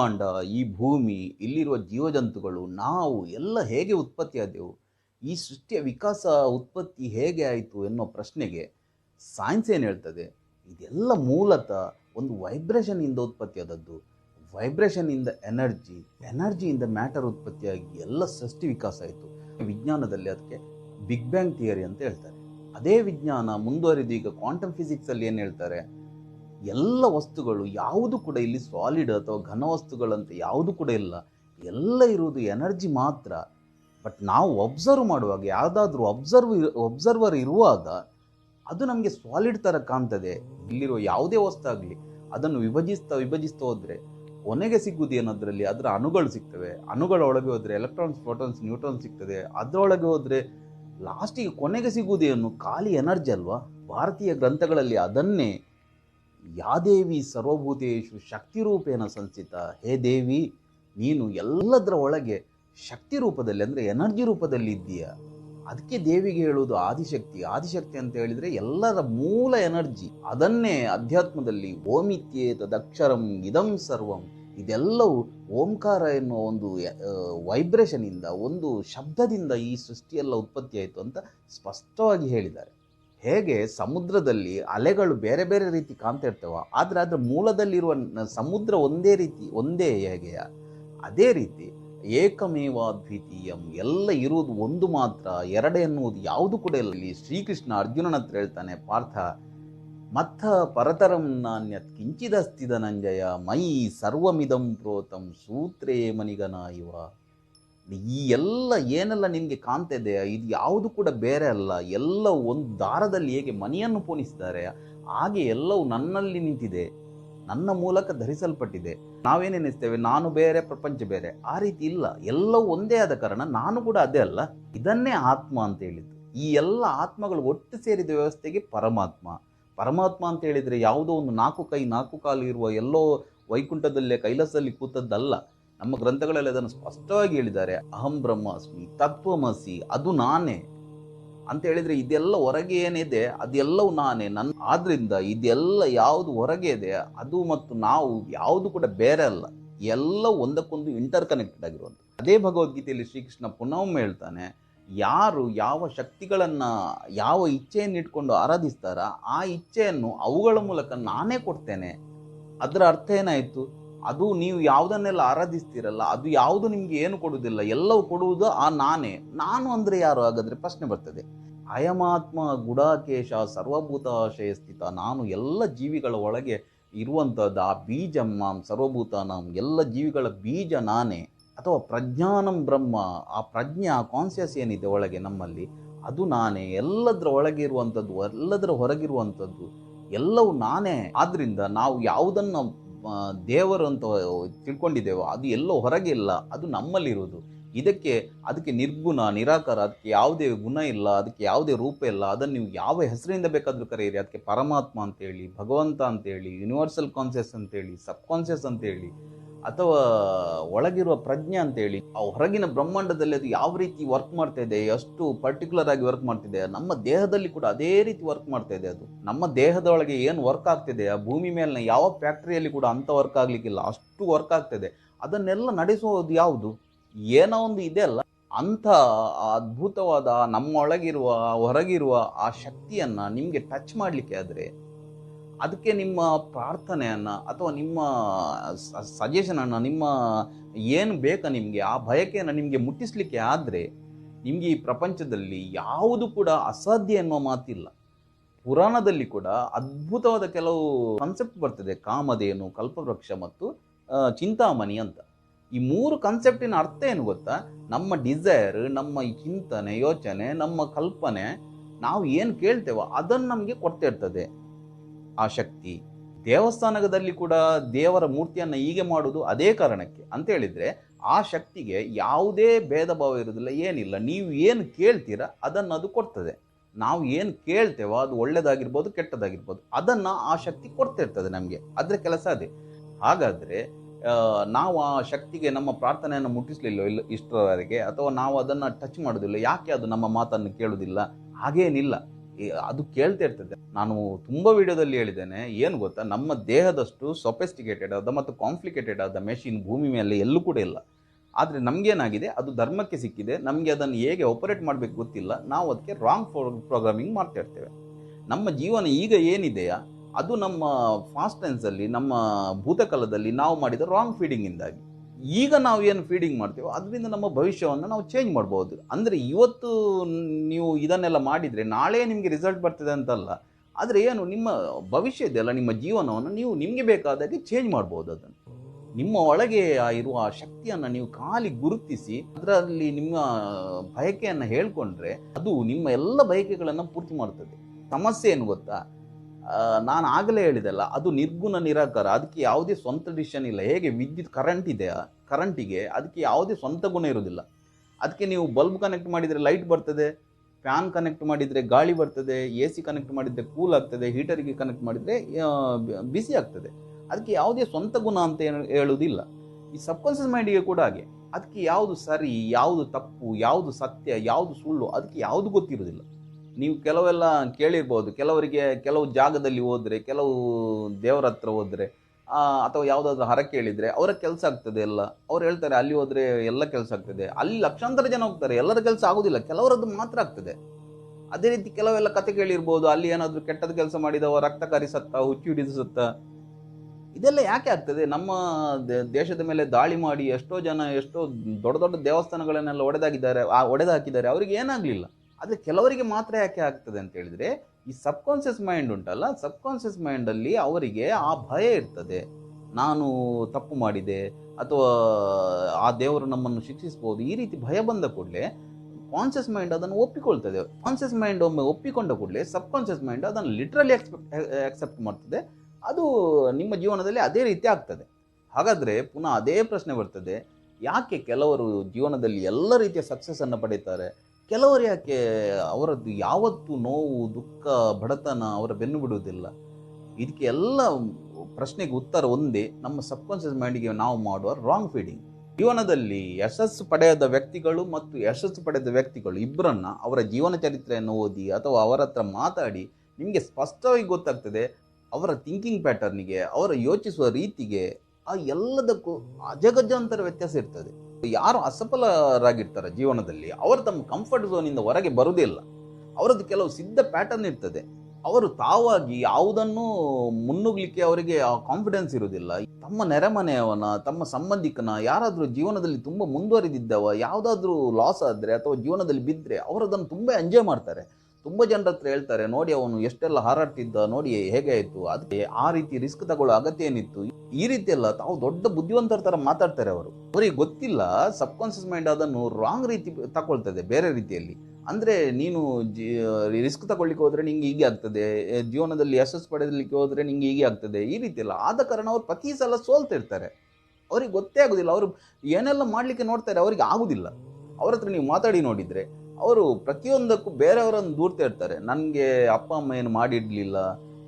ಬ್ರಹ್ಮಾಂಡ, ಈ ಭೂಮಿ, ಇಲ್ಲಿರುವ ಜೀವಜಂತುಗಳು, ನಾವು ಎಲ್ಲ ಹೇಗೆ ಉತ್ಪತ್ತಿಯಾದೆವು ಈ ಸೃಷ್ಟಿಯ ವಿಕಾಸ ಉತ್ಪತ್ತಿ ಹೇಗೆ ಆಯಿತು ಎನ್ನುವ ಪ್ರಶ್ನೆಗೆ ಸೈನ್ಸ್ ಏನು ಹೇಳ್ತದೆ, ಇದೆಲ್ಲ ಮೂಲತಃ ಒಂದು ವೈಬ್ರೇಷನಿಂದ ಉತ್ಪತ್ತಿಯಾದದ್ದು ವೈಬ್ರೇಷನಿಂದ ಎನರ್ಜಿ ಎನರ್ಜಿಯಿಂದ ಮ್ಯಾಟರ್ ಉತ್ಪತ್ತಿಯಾಗಿ ಎಲ್ಲ ಸೃಷ್ಟಿ ವಿಕಾಸ ಆಯಿತು. ವಿಜ್ಞಾನದಲ್ಲಿ ಅದಕ್ಕೆ ಬಿಗ್ ಬ್ಯಾಂಗ್ ಥಿಯರಿ ಅಂತ ಹೇಳ್ತಾರೆ. ಅದೇ ವಿಜ್ಞಾನ ಮುಂದುವರಿದು ಈಗ ಕ್ವಾಂಟಮ್ ಫಿಸಿಕ್ಸಲ್ಲಿ ಏನು ಹೇಳ್ತಾರೆ ಎಲ್ಲ ವಸ್ತುಗಳು ಯಾವುದು ಕೂಡ ಇಲ್ಲಿ ಸಾಲಿಡ್ ಅಥವಾ ಘನ ವಸ್ತುಗಳಂತ ಯಾವುದು ಕೂಡ ಇಲ್ಲ. ಎಲ್ಲ ಇರುವುದು ಎನರ್ಜಿ ಮಾತ್ರ. ಬಟ್ ನಾವು ಒಬ್ಸರ್ವ್ ಮಾಡುವಾಗ, ಯಾವುದಾದ್ರೂ ಒಬ್ಸರ್ವ್ ಒಬ್ಸರ್ವರ್ ಇರುವಾಗ ಅದು ನಮಗೆ ಸಾಲಿಡ್ ಥರ ಕಾಣ್ತದೆ. ಇಲ್ಲಿರುವ ಯಾವುದೇ ವಸ್ತು ಆಗಲಿ ಅದನ್ನು ವಿಭಜಿಸ್ತಾ ವಿಭಜಿಸ್ತಾ ಹೋದರೆ ಕೊನೆಗೆ ಸಿಗುವುದು ಏನದ್ರಲ್ಲಿ? ಅದರ ಅಣುಗಳು ಸಿಗ್ತವೆ. ಅಣುಗಳ ಒಳಗೆ ಹೋದರೆ ಎಲೆಕ್ಟ್ರಾನ್ಸ್ ಪ್ರೋಟಾನ್ಸ್ ನ್ಯೂಟ್ರಾನ್ ಸಿಗ್ತದೆ. ಅದರೊಳಗೆ ಹೋದರೆ ಲಾಸ್ಟಿಗೆ ಕೊನೆಗೆ ಸಿಗುವುದೇನು ಖಾಲಿ ಎನರ್ಜಿ ಅಲ್ವಾ? ಭಾರತೀಯ ಗ್ರಂಥಗಳಲ್ಲಿ ಅದನ್ನೇ ಯಾ ದೇವಿ ಸರ್ವಭೂತೇಶು ಶಕ್ತಿ ರೂಪೇನ ಸಂಸ್ಥಿತ? ಹೇ ದೇವಿ, ನೀನು ಎಲ್ಲದರ ಒಳಗೆ ಶಕ್ತಿ ರೂಪದಲ್ಲಿ ಅಂದರೆ ಎನರ್ಜಿ ರೂಪದಲ್ಲಿ ಇದ್ದೀಯ. ಅದಕ್ಕೆ ದೇವಿಗೆ ಹೇಳುವುದು ಆದಿಶಕ್ತಿ. ಆದಿಶಕ್ತಿ ಅಂತ ಹೇಳಿದರೆ ಎಲ್ಲರ ಮೂಲ ಎನರ್ಜಿ. ಅದನ್ನೇ ಅಧ್ಯಾತ್ಮದಲ್ಲಿ ಓಮಿತ್ಯೇತದಕ್ಷರಂ ಇದಂ ಸರ್ವಂ. ಇದೆಲ್ಲವೂ ಓಂಕಾರ ಎನ್ನುವ ಒಂದು ವೈಬ್ರೇಷನಿಂದ ಒಂದು ಶಬ್ದದಿಂದ ಈ ಸೃಷ್ಟಿಯೆಲ್ಲ ಉತ್ಪತ್ತಿಯಾಯಿತು ಅಂತ ಸ್ಪಷ್ಟವಾಗಿ ಹೇಳಿದ್ದಾರೆ. ಹೇಗೆ ಸಮುದ್ರದಲ್ಲಿ ಅಲೆಗಳು ಬೇರೆ ಬೇರೆ ರೀತಿ ಕಾಣ್ತಾ ಇರ್ತವೆ, ಆದರೆ ಅದರ ಮೂಲದಲ್ಲಿರುವ ಸಮುದ್ರ ಒಂದೇ ರೀತಿ, ಒಂದೇ ಹೇಗೆಯ ಅದೇ ರೀತಿ ಏಕಮೇವ ದ್ವಿತೀಯಂ ಎಲ್ಲ ಇರುವುದು ಒಂದು ಮಾತ್ರ, ಎರಡೇ ಎನ್ನುವುದು ಯಾವುದು ಕೂಡ ಇಲ್ಲ. ಶ್ರೀಕೃಷ್ಣ ಅರ್ಜುನನ ಹತ್ರ ಹೇಳ್ತಾನೆ, ಪಾರ್ಥ, ಮತ್ತ ಪರತರಂ ನಾಣ್ಯತ್ ಕಿಂಚಿದಸ್ತಿ ಧನಂಜಯ ಮೈ ಸರ್ವಮಿದಂ ಪ್ರೋತಂ ಸೂತ್ರೇ ಮನಿಗನ ಇವ ಈ ಎಲ್ಲ ಏನೆಲ್ಲ ನಿಮಗೆ ಕಾಣ್ತಾ ಇದೆ, ಇದು ಯಾವುದು ಕೂಡ ಬೇರೆ ಅಲ್ಲ. ಎಲ್ಲ ಒಂದು ದಾರದಲ್ಲಿ ಹೇಗೆ ಮನೆಯನ್ನು ಪೋಣಿಸ್ತಾರೆ, ಹಾಗೆ ಎಲ್ಲವೂ ನನ್ನಲ್ಲಿ ನಿಂತಿದೆ, ನನ್ನ ಮೂಲಕ ಧರಿಸಲ್ಪಟ್ಟಿದೆ. ನಾವೇನೆನಿಸ್ತೇವೆ ನಾನು ಬೇರೆ, ಪ್ರಪಂಚ ಬೇರೆ. ಆ ರೀತಿ ಇಲ್ಲ. ಎಲ್ಲವೂ ಒಂದೇ ಆದ ಕಾರಣ ನಾನು ಕೂಡ ಅದೇ ಅಲ್ಲ. ಇದನ್ನೇ ಆತ್ಮ ಅಂತ ಹೇಳಿದ್ದು. ಈ ಎಲ್ಲ ಆತ್ಮಗಳು ಒಟ್ಟು ಸೇರಿದ ವ್ಯವಸ್ಥೆಗೆ ಪರಮಾತ್ಮ. ಪರಮಾತ್ಮ ಅಂತ ಹೇಳಿದರೆ ಯಾವುದೋ ಒಂದು ನಾಲ್ಕು ಕೈ, ನಾಲ್ಕು ಕಾಲು ಇರುವ ಎಲ್ಲೋ ವೈಕುಂಠದಲ್ಲೇ, ಕೈಲಾಸದಲ್ಲಿ ಕೂತದ್ದಲ್ಲ. ನಮ್ಮ ಗ್ರಂಥಗಳಲ್ಲಿ ಅದನ್ನು ಸ್ಪಷ್ಟವಾಗಿ ಹೇಳಿದ್ದಾರೆ. ಅಹಂ ಬ್ರಹ್ಮಾಸ್ಮಿ, ತತ್ವಮಸಿ, ಅದು ನಾನೇ ಅಂತ ಹೇಳಿದ್ರೆ ಇದೆಲ್ಲ ಹೊರಗೆ ಏನಿದೆ? ಅದೆಲ್ಲವೂ ನಾನೇ. ನನ್ನ ಆದ್ದರಿಂದ ಇದೆಲ್ಲ ಯಾವುದು ಹೊರಗೆ ಇದೆ? ಅದು ಮತ್ತು ನಾವು ಯಾವುದು ಕೂಡ ಬೇರೆ ಅಲ್ಲ. ಎಲ್ಲ ಒಂದಕ್ಕೊಂದು ಇಂಟರ್ ಕನೆಕ್ಟೆಡ್ ಆಗಿರುವಂಥ ಅದೇ ಭಗವದ್ಗೀತೆಯಲ್ಲಿ ಶ್ರೀಕೃಷ್ಣ ಪುನಃ ಹೇಳ್ತಾನೆ, ಯಾರು ಯಾವ ಶಕ್ತಿಗಳನ್ನು, ಯಾವ ಇಚ್ಛೆಯನ್ನು ಇಟ್ಕೊಂಡು ಆರಾಧಿಸ್ತಾರ, ಆ ಇಚ್ಛೆಯನ್ನು ಅವುಗಳ ಮೂಲಕ ನಾನೇ ಕೊಡ್ತೇನೆ. ಅದರ ಅರ್ಥ ಏನಾಯ್ತು? ಅದು ನೀವು ಯಾವುದನ್ನೆಲ್ಲ ಆರಾಧಿಸ್ತೀರಲ್ಲ, ಅದು ಯಾವುದು ನಿಮಗೆ ಏನು ಕೊಡುವುದಿಲ್ಲ, ಎಲ್ಲವೂ ಕೊಡುವುದು ಆ ನಾನೇ. ನಾನು ಅಂದರೆ ಯಾರು ಹಾಗಾದರೆ? ಪ್ರಶ್ನೆ ಬರ್ತದೆ. ಅಯಮಾತ್ಮ ಗುಡಾಕೇಶ ಸರ್ವಭೂತಾಶಯ ಸ್ಥಿತ ನಾನು ಎಲ್ಲ ಜೀವಿಗಳ ಒಳಗೆ ಇರುವಂಥದ್ದು ಆ ಬೀಜ ಮಾಂ ಸರ್ವಭೂತಾನಾಂ, ಎಲ್ಲ ಜೀವಿಗಳ ಬೀಜ ನಾನೇ. ಅಥವಾ ಪ್ರಜ್ಞಾನಂ ಬ್ರಹ್ಮ, ಆ ಪ್ರಜ್ಞೆ, ಆ ಕಾನ್ಸಿಯಸ್ ಏನಿದೆ ಒಳಗೆ ನಮ್ಮಲ್ಲಿ, ಅದು ನಾನೇ. ಎಲ್ಲದರ ಒಳಗೆ ಇರುವಂಥದ್ದು ಎಲ್ಲದರ ಹೊರಗಿರುವಂಥದ್ದು ಎಲ್ಲವೂ ನಾನೇ. ಆದ್ದರಿಂದ ನಾವು ಯಾವುದನ್ನು ದೇವರು ಅಂತ ತಿಳ್ಕೊಂಡಿದ್ದೇವೋ, ಅದು ಎಲ್ಲೋ ಹೊರಗೆ ಇಲ್ಲ, ಅದು ನಮ್ಮಲ್ಲಿರುವುದು. ಇದಕ್ಕೆ, ಅದಕ್ಕೆ ನಿರ್ಗುಣ, ನಿರಾಕಾರ, ಅದಕ್ಕೆ ಯಾವುದೇ ಗುಣ ಇಲ್ಲ, ಅದಕ್ಕೆ ಯಾವುದೇ ರೂಪ ಇಲ್ಲ, ಅದನ್ನು ನೀವು ಯಾವ ಹೆಸರಿಂದ ಬೇಕಾದರೂ ಕರೆಯಿರಿ. ಅದಕ್ಕೆ ಪರಮಾತ್ಮ ಅಂತೇಳಿ, ಭಗವಂತ ಅಂತೇಳಿ ಯೂನಿವರ್ಸಲ್ ಕಾನ್ಸಿಯಸ್ ಅಂತೇಳಿ ಸಬ್ ಕಾನ್ಸಿಯಸ್ ಅಂತೇಳಿ ಅಥವಾ ಒಳಗಿರುವ ಪ್ರಜ್ಞೆ ಅಂತೇಳಿ ಆ ಹೊರಗಿನ ಬ್ರಹ್ಮಾಂಡದಲ್ಲಿ ಅದು ಯಾವ ರೀತಿ ವರ್ಕ್ ಮಾಡ್ತಾ ಇದೆ, ಎಷ್ಟು ಪರ್ಟಿಕ್ಯುಲರ್ ಆಗಿ ವರ್ಕ್ ಮಾಡ್ತಿದೆ ನಮ್ಮ ದೇಹದಲ್ಲಿ ಕೂಡ ಅದೇ ರೀತಿ ವರ್ಕ್ ಮಾಡ್ತಾ ಇದೆ ಅದು. ನಮ್ಮ ದೇಹದ ಒಳಗೆ ಏನು ವರ್ಕ್ ಆಗ್ತಿದೆ ಆ ಭೂಮಿ ಮೇಲಿನ ಯಾವ ಫ್ಯಾಕ್ಟ್ರಿಯಲ್ಲಿ ಕೂಡ ಅಂತ ವರ್ಕ್ ಆಗ್ಲಿಕ್ಕಿಲ್ಲ, ಅಷ್ಟು ವರ್ಕ್ ಆಗ್ತಿದೆ ಅದನ್ನೆಲ್ಲ ನಡೆಸುವುದು ಯಾವುದು? ಏನೋ ಒಂದು ಇದೆ ಅಲ್ಲ. ಅಂಥ ಅದ್ಭುತವಾದ ನಮ್ಮ ಒಳಗಿರುವ, ಹೊರಗಿರುವ ಆ ಶಕ್ತಿಯನ್ನ ನಿಮಗೆ ಟಚ್ ಮಾಡಲಿಕ್ಕೆ ಆದರೆ ಅದಕ್ಕೆ ನಿಮ್ಮ ಪ್ರಾರ್ಥನೆಯನ್ನು ಅಥವಾ ನಿಮ್ಮ ಸಜೆಷನನ್ನು ನಿಮ್ಮ ಏನು ಬೇಕಾ ನಿಮಗೆ, ಆ ಬಯಕೆಯನ್ನು ನಿಮಗೆ ಮುಟ್ಟಿಸಲಿಕ್ಕೆ ಆದರೆ ನಿಮಗೆ ಈ ಪ್ರಪಂಚದಲ್ಲಿ ಯಾವುದು ಕೂಡ ಅಸಾಧ್ಯ ಎನ್ನುವ ಮಾತಿಲ್ಲ. ಪುರಾಣದಲ್ಲಿ ಕೂಡ ಅದ್ಭುತವಾದ ಕೆಲವು ಕಾನ್ಸೆಪ್ಟ್ ಬರ್ತದೆ. ಕಾಮಧೇನು, ಕಲ್ಪವೃಕ್ಷ ಮತ್ತು ಚಿಂತಾಮಣಿ ಅಂತ. ಈ ಮೂರು ಕಾನ್ಸೆಪ್ಟಿನ ಅರ್ಥ ಏನು ಗೊತ್ತಾ? ನಮ್ಮ ಡಿಸೈರ್ ನಮ್ಮ ಚಿಂತನೆ, ಯೋಚನೆ, ನಮ್ಮ ಕಲ್ಪನೆ, ನಾವು ಏನು ಕೇಳ್ತೇವೋ ಅದನ್ನು ನಮಗೆ ಕೊಡ್ತಾ ಇರ್ತದೆ. ಆ ಶಕ್ತಿ. ದೇವಸ್ಥಾನದಲ್ಲಿ ಕೂಡ ದೇವರ ಮೂರ್ತಿಯನ್ನು ಹೀಗೆ ಮಾಡುವುದು ಅದೇ ಕಾರಣಕ್ಕೆ. ಅಂತ ಹೇಳಿದರೆ ಆ ಶಕ್ತಿಗೆ ಯಾವುದೇ ಭೇದ ಭಾವ ಇರೋದಿಲ್ಲ ಏನಿಲ್ಲ. ನೀವು ಏನು ಕೇಳ್ತೀರ ಅದನ್ನು ಅದು ಕೊಡ್ತದೆ. ನಾವು ಏನು ಕೇಳ್ತೇವೋ ಅದು ಒಳ್ಳೆಯದಾಗಿರ್ಬೋದು ಕೆಟ್ಟದಾಗಿರ್ಬೋದು, ಅದನ್ನು ಆ ಶಕ್ತಿ ಕೊಡ್ತಿರ್ತದೆ ನಮಗೆ. ಅದರ ಕೆಲಸ ಅದೇ. ಹಾಗಾದರೆ ನಾವು ಆ ಶಕ್ತಿಗೆ ನಮ್ಮ ಪ್ರಾರ್ಥನೆಯನ್ನು ಮುಟ್ಟಿಸಲಿಲ್ಲ ಇಲ್ಲ ಇಷ್ಟರವರೆಗೆ, ಅಥವಾ ನಾವು ಅದನ್ನು ಟಚ್ ಮಾಡೋದಿಲ್ಲ ಯಾಕೆ ಅದು ನಮ್ಮ ಮಾತನ್ನು ಕೇಳುವುದಿಲ್ಲ? ಹಾಗೇನಿಲ್ಲ. ಅದು ಕೇಳ್ತಾ ಇರ್ತದೆ. ನಾನು ತುಂಬ ವಿಡಿಯೋದಲ್ಲಿ ಹೇಳಿದ್ದೇನೆ, ಏನು ಗೊತ್ತಾ? ನಮ್ಮ ದೇಹದಷ್ಟು ಸೊಫೆಸ್ಟಿಕೇಟೆಡ್ ಆದ ಮತ್ತು ಕಾಂಪ್ಲಿಕೇಟೆಡ್ ಆದ ಮೆಷಿನ್ ಭೂಮಿ ಮೇಲೆ ಎಲ್ಲೂ ಕೂಡ ಇಲ್ಲ. ಆದರೆ ನಮಗೇನಾಗಿದೆ? ಅದು ಧರ್ಮಕ್ಕೆ ಸಿಕ್ಕಿದೆ. ನಮಗೆ ಅದನ್ನು ಹೇಗೆ ಆಪರೇಟ್ ಮಾಡಬೇಕು ಗೊತ್ತಿಲ್ಲ. ನಾವು ಅದಕ್ಕೆ ರಾಂಗ್ ಪ್ರೋಗ್ರಾಮಿಂಗ್ ಮಾಡ್ತಾ ಇರ್ತೇವೆ. ನಮ್ಮ ಜೀವನ ಈಗ ಏನಿದೆಯಾ? ಅದು ನಮ್ಮ ಫಾಸ್ಟ್ ಟೆನ್ಸಲ್ಲಿ ನಮ್ಮ ಭೂತಕಾಲದಲ್ಲಿ ನಾವು ಮಾಡಿದ ರಾಂಗ್ ಫೀಡಿಂಗಿಂದಾಗಿ ಈಗ ನಾವು ಏನು ಫೀಡಿಂಗ್ ಮಾಡ್ತೀವೋ ಅದರಿಂದ ನಮ್ಮ ಭವಿಷ್ಯವನ್ನು ನಾವು ಚೇಂಜ್ ಮಾಡ್ಬೋದು. ಅಂದರೆ ಇವತ್ತು ನೀವು ಇದನ್ನೆಲ್ಲ ಮಾಡಿದರೆ ನಾಳೆ ನಿಮಗೆ ರಿಸಲ್ಟ್ ಬರ್ತದೆ ಅಂತಲ್ಲ. ಆದರೆ ಏನು, ನಿಮ್ಮ ಭವಿಷ್ಯ ಇದೆಯಲ್ಲ ನಿಮ್ಮ ಜೀವನವನ್ನು ನೀವು ನಿಮಗೆ ಬೇಕಾದಾಗೆ ಚೇಂಜ್ ಮಾಡ್ಬೋದು ಅದನ್ನು. ನಿಮ್ಮ ಒಳಗೆ ಇರುವ ಆ ಶಕ್ತಿಯನ್ನು ನೀವು ಖಾಲಿ ಗುರುತಿಸಿ, ಅದರಲ್ಲಿ ನಿಮ್ಮ ಬಯಕೆಯನ್ನು ಹೇಳ್ಕೊಂಡ್ರೆ ಅದು ನಿಮ್ಮ ಎಲ್ಲ ಬಯಕೆಗಳನ್ನು ಪೂರ್ತಿ ಮಾಡ್ತದೆ. ಸಮಸ್ಯೆ ಏನು ಗೊತ್ತಾ? ನಾನು ಆಗಲೇ ಹೇಳಿದೆಲ್ಲ, ಅದು ನಿರ್ಗುಣ ನಿರಾಕಾರ, ಅದಕ್ಕೆ ಯಾವುದೇ ಸ್ವಂತ ಡಿಸಿಷನ್ ಇಲ್ಲ. ಹೇಗೆ? ವಿದ್ಯುತ್ ಕರೆಂಟ್ ಇದೆ ಕರೆಂಟಿಗೆ ಅದಕ್ಕೆ ಯಾವುದೇ ಸ್ವಂತ ಗುಣ ಇರೋದಿಲ್ಲ ಅದಕ್ಕೆ ನೀವು ಬಲ್ಬ್ ಕನೆಕ್ಟ್ ಮಾಡಿದರೆ ಲೈಟ್ ಬರ್ತದೆ ಫ್ಯಾನ್ ಕನೆಕ್ಟ್ ಮಾಡಿದರೆ ಗಾಳಿ ಬರ್ತದೆ ಎ ಸಿ ಕನೆಕ್ಟ್ ಮಾಡಿದರೆ ಕೂಲ್ ಆಗ್ತದೆ ಹೀಟರಿಗೆ ಕನೆಕ್ಟ್ ಮಾಡಿದರೆ ಬಿಸಿ ಆಗ್ತದೆ. ಅದಕ್ಕೆ ಯಾವುದೇ ಸ್ವಂತ ಗುಣ ಅಂತ ಹೇಳುವುದಿಲ್ಲ. ಈ ಸಬ್ಕಾನ್ಷಿಯಸ್ ಮೈಂಡಿಗೆ ಕೂಡ ಹಾಗೆ. ಅದಕ್ಕೆ ಯಾವುದು ಸರಿ, ಯಾವುದು ತಪ್ಪು, ಯಾವುದು ಸತ್ಯ, ಯಾವುದು ಸುಳ್ಳು, ಅದಕ್ಕೆ ಯಾವುದು ಗೊತ್ತಿರೋದಿಲ್ಲ ನೀವು ಕೆಲವೆಲ್ಲ ಕೇಳಿರ್ಬೋದು. ಕೆಲವರಿಗೆ ಕೆಲವು ಜಾಗದಲ್ಲಿ ಹೋದರೆ, ಕೆಲವು ದೇವರ ಹತ್ರ ಹೋದರೆ ಅಥವಾ ಯಾವುದಾದ್ರೂ ಹರ ಕೇಳಿದರೆ ಅವರ ಕೆಲಸ ಆಗ್ತದೆ ಎಲ್ಲ. ಅವ್ರು ಹೇಳ್ತಾರೆ, ಅಲ್ಲಿ ಹೋದರೆ ಎಲ್ಲ ಕೆಲಸ ಆಗ್ತದೆ. ಅಲ್ಲಿ ಲಕ್ಷಾಂತರ ಜನ ಹೋಗ್ತಾರೆ. ಎಲ್ಲರ ಕೆಲಸ ಆಗೋದಿಲ್ಲ. ಕೆಲವರದ್ದು ಮಾತ್ರ ಆಗ್ತದೆ. ಅದೇ ರೀತಿ ಕೆಲವೆಲ್ಲ ಕತೆ ಕೇಳಿರ್ಬೋದು. ಅಲ್ಲಿ ಏನಾದರೂ ಕೆಟ್ಟದ ಕೆಲಸ ಮಾಡಿದವ ರಕ್ತ ಕರಿಸತ್ತ ಹುಚ್ಚು ಹಿಡಿದು ಸತ್ತ. ಇದೆಲ್ಲ ಯಾಕೆ ಆಗ್ತದೆ? ನಮ್ಮ ದೇಶದ ಮೇಲೆ ದಾಳಿ ಮಾಡಿ ಎಷ್ಟೋ ಜನ ಎಷ್ಟೋ ದೊಡ್ಡ ದೊಡ್ಡ ದೇವಸ್ಥಾನಗಳನ್ನೆಲ್ಲ ಒಡೆದಾಗಿದ್ದಾರೆ, ಆ ಒಡೆದು ಹಾಕಿದ್ದಾರೆ ಅವರಿಗೆ ಏನಾಗಲಿಲ್ಲ. ಆದರೆ ಕೆಲವರಿಗೆ ಮಾತ್ರ ಯಾಕೆ ಆಗ್ತದೆ ಅಂತ ಹೇಳಿದರೆ, ಈ ಸಬ್ಕಾನ್ಷಿಯಸ್ ಮೈಂಡ್ ಉಂಟಲ್ಲ, ಸಬ್ಕಾನ್ಷಿಯಸ್ ಮೈಂಡಲ್ಲಿ ಅವರಿಗೆ ಆ ಭಯ ಇರ್ತದೆ. ನಾನು ತಪ್ಪು ಮಾಡಿದೆ, ಅಥವಾ ಆ ದೇವರು ನಮ್ಮನ್ನು ಶಿಕ್ಷಿಸ್ಬೋದು ಈ ರೀತಿ ಭಯ ಬಂದ ಕೂಡಲೇ ಕಾನ್ಷಿಯಸ್ ಮೈಂಡ್ ಅದನ್ನು ಒಪ್ಪಿಕೊಳ್ತದೆ. ಕಾನ್ಷಿಯಸ್ ಮೈಂಡ್ ಒಮ್ಮೆ ಒಪ್ಪಿಕೊಂಡ ಕೂಡಲೇ ಸಬ್ಕಾನ್ಷಿಯಸ್ ಮೈಂಡ್ ಅದನ್ನು ಲಿಟ್ರಲಿ ಎಕ್ಸ್ಪೆಕ್ಟ್ ಅಕ್ಸೆಪ್ಟ್ ಮಾಡ್ತದೆ. ಅದು ನಿಮ್ಮ ಜೀವನದಲ್ಲಿ ಅದೇ ರೀತಿ ಆಗ್ತದೆ. ಹಾಗಾದರೆ ಪುನಃ ಅದೇ ಪ್ರಶ್ನೆ ಬರ್ತದೆ. ಯಾಕೆ ಕೆಲವರು ಜೀವನದಲ್ಲಿ ಎಲ್ಲ ರೀತಿಯ ಸಕ್ಸಸ್ಸನ್ನು ಪಡೀತಾರೆ? ಕೆಲವರು ಯಾಕೆ ಅವರದ್ದು ಯಾವತ್ತೂ ನೋವು, ದುಃಖ, ಬಡತನ ಅವರ ಬೆನ್ನು ಬಿಡುವುದಿಲ್ಲ. ಇದಕ್ಕೆ ಎಲ್ಲ ಪ್ರಶ್ನೆಗೆ ಉತ್ತರ ಒಂದೇ, ನಮ್ಮ ಸಬ್ಕಾನ್ಷಿಯಸ್ ಮೈಂಡಿಗೆ ನಾವು ಮಾಡುವ ರಾಂಗ್ ಫೀಡಿಂಗ್ ಜೀವನದಲ್ಲಿ ಯಶಸ್ಸು ಪಡೆಯದ ವ್ಯಕ್ತಿಗಳು ಮತ್ತು ಯಶಸ್ಸು ಪಡೆದ ವ್ಯಕ್ತಿಗಳು ಇಬ್ಬರನ್ನ ಅವರ ಜೀವನ ಚರಿತ್ರೆಯನ್ನು ಓದಿ ಅಥವಾ ಅವರ ಹತ್ರ ಮಾತಾಡಿ ನಿಮಗೆ ಸ್ಪಷ್ಟವಾಗಿ ಗೊತ್ತಾಗ್ತದೆ, ಅವರ ಥಿಂಕಿಂಗ್ ಪ್ಯಾಟರ್ನಿಗೆ ಅವರ ಯೋಚಿಸುವ ರೀತಿಗೆ ಆ ಎಲ್ಲದಕ್ಕೂ ಅಜಗಜಾಂತರ ವ್ಯತ್ಯಾಸ ಇರ್ತದೆ. ಯಾರು ಅಸಫಲರಾಗಿರ್ತಾರೆ ಜೀವನದಲ್ಲಿ, ಅವರು ತಮ್ಮ ಕಂಫರ್ಟ್ ಝೋನಿಂದ ಹೊರಗೆ ಬರುವುದೇ ಇಲ್ಲ. ಅವರದ್ದು ಕೆಲವು ಸಿದ್ಧ ಪ್ಯಾಟರ್ನ್ ಇರ್ತದೆ. ಅವರು ತಾವಾಗಿ ಯಾವುದನ್ನು ಮುನ್ನುಗ್ಲಿಕ್ಕೆ ಅವರಿಗೆ ಆ ಕಾನ್ಫಿಡೆನ್ಸ್ ಇರುವುದಿಲ್ಲ. ತಮ್ಮ ನೆರೆಮನೆಯವನ, ತಮ್ಮ ಸಂಬಂಧಿಕನ, ಯಾರಾದರೂ ಜೀವನದಲ್ಲಿ ತುಂಬ ಮುಂದುವರಿದಿದ್ದವ, ಯಾವುದಾದ್ರೂ ಲಾಸ್ ಆದರೆ ಅಥವಾ ಜೀವನದಲ್ಲಿ ಬಿದ್ದರೆ ಅವರದನ್ನು ತುಂಬ ಎಂಜಾಯ್ ಮಾಡ್ತಾರೆ. ತುಂಬ ಜನರ ಹತ್ರ ಹೇಳ್ತಾರೆ, ನೋಡಿ ಅವನು ಎಷ್ಟೆಲ್ಲ ಹಾರಾಡ್ತಿದ್ದ, ನೋಡಿ ಹೇಗೆ ಆಯಿತು, ಅದಕ್ಕೆ ಆ ರೀತಿ ರಿಸ್ಕ್ ತಗೊಳ್ಳೋ ಅಗತ್ಯ ಏನಿತ್ತು? ಈ ರೀತಿ ಎಲ್ಲ ತಾವು ದೊಡ್ಡ ಬುದ್ಧಿವಂತರ ಥರ ಮಾತಾಡ್ತಾರೆ ಅವರು. ಅವರಿಗೆ ಗೊತ್ತಿಲ್ಲ ಸಬ್ಕಾನ್ಷಿಯಸ್ ಮೈಂಡ್ ಅದನ್ನು ರಾಂಗ್ ರೀತಿ ತಗೊಳ್ತದೆ ಬೇರೆ ರೀತಿಯಲ್ಲಿ. ಅಂದರೆ ನೀನು ಜಿ ರಿಸ್ಕ್ ತಗೊಳ್ಳಿಕ್ಕೆ ಹೋದರೆ ನಿಂಗೆ ಹೀಗೆ ಆಗ್ತದೆ ಜೀವನದಲ್ಲಿ ಯಶಸ್ಸು ಪಡೆದಲಿಕ್ಕೆ ಹೋದರೆ ನಿಂಗೆ ಹೀಗೆ ಆಗ್ತದೆ, ಈ ರೀತಿ ಎಲ್ಲ ಆದ ಕಾರಣ ಅವ್ರು ಪ್ರತಿ ಸಲ ಸೋಲ್ತಿರ್ತಾರೆ. ಅವ್ರಿಗೆ ಗೊತ್ತೇ ಆಗೋದಿಲ್ಲ, ಅವರು ಏನೆಲ್ಲ ಮಾಡಲಿಕ್ಕೆ ನೋಡ್ತಾರೆ, ಅವರಿಗೆ ಆಗುದಿಲ್ಲ. ಅವ್ರ ಹತ್ರ ನೀವು ಮಾತಾಡಿ ನೋಡಿದರೆ. ಅವರು ಪ್ರತಿಯೊಂದಕ್ಕೂ ಬೇರೆಯವರನ್ನು ದೂರ್ತಾ ಇರ್ತಾರೆ. ನನಗೆ ಅಪ್ಪ, ಅಮ್ಮ ಏನು ಮಾಡಿಡಲಿಲ್ಲ,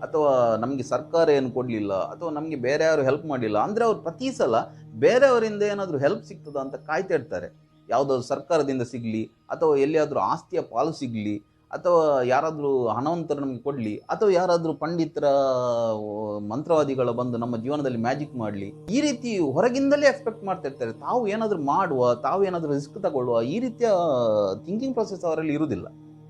ಅಥವಾ ನಮಗೆ ಸರ್ಕಾರ ಏನು ಕೊಡಲಿಲ್ಲ, ಅಥವಾ ನಮಗೆ ಬೇರೆ ಯಾರು ಹೆಲ್ಪ್ ಮಾಡಲಿಲ್ಲ ಅಂದರೆ ಅವ್ರು ಪ್ರತಿ ಸಲ ಬೇರೆಯವರಿಂದ ಏನಾದರೂ ಹೆಲ್ಪ್ ಸಿಗ್ತದ ಅಂತ ಕಾಯ್ತಾ ಇರ್ತಾರೆ. ಯಾವುದಾದ್ರು ಸರ್ಕಾರದಿಂದ ಸಿಗಲಿ, ಅಥವಾ ಎಲ್ಲಿಯಾದರೂ ಆಸ್ತಿಯ ಪಾಲು ಸಿಗಲಿ ಅಥವಾ ಯಾರಾದರೂ ಹಣವಂತರು ನಮಗೆ ಕೊಡಲಿ, ಅಥವಾ ಯಾರಾದರೂ ಪಂಡಿತರ ಮಂತ್ರವಾದಿಗಳು ಬಂದು ನಮ್ಮ ಜೀವನದಲ್ಲಿ ಮ್ಯಾಜಿಕ್ ಮಾಡಲಿ, ಈ ರೀತಿ ಹೊರಗಿಂದಲೇ ಎಕ್ಸ್ಪೆಕ್ಟ್ ಮಾಡ್ತಾ ಇರ್ತಾರೆ. ತಾವು ಏನಾದರೂ ಮಾಡುವ, ತಾವು ಏನಾದರೂ ರಿಸ್ಕ್ ತಗೊಳ್ಳುವ, ಈ ರೀತಿಯ ಥಿಂಕಿಂಗ್ ಪ್ರೊಸೆಸ್ ಅವರಲ್ಲಿ ಇರುವುದಿಲ್ಲ.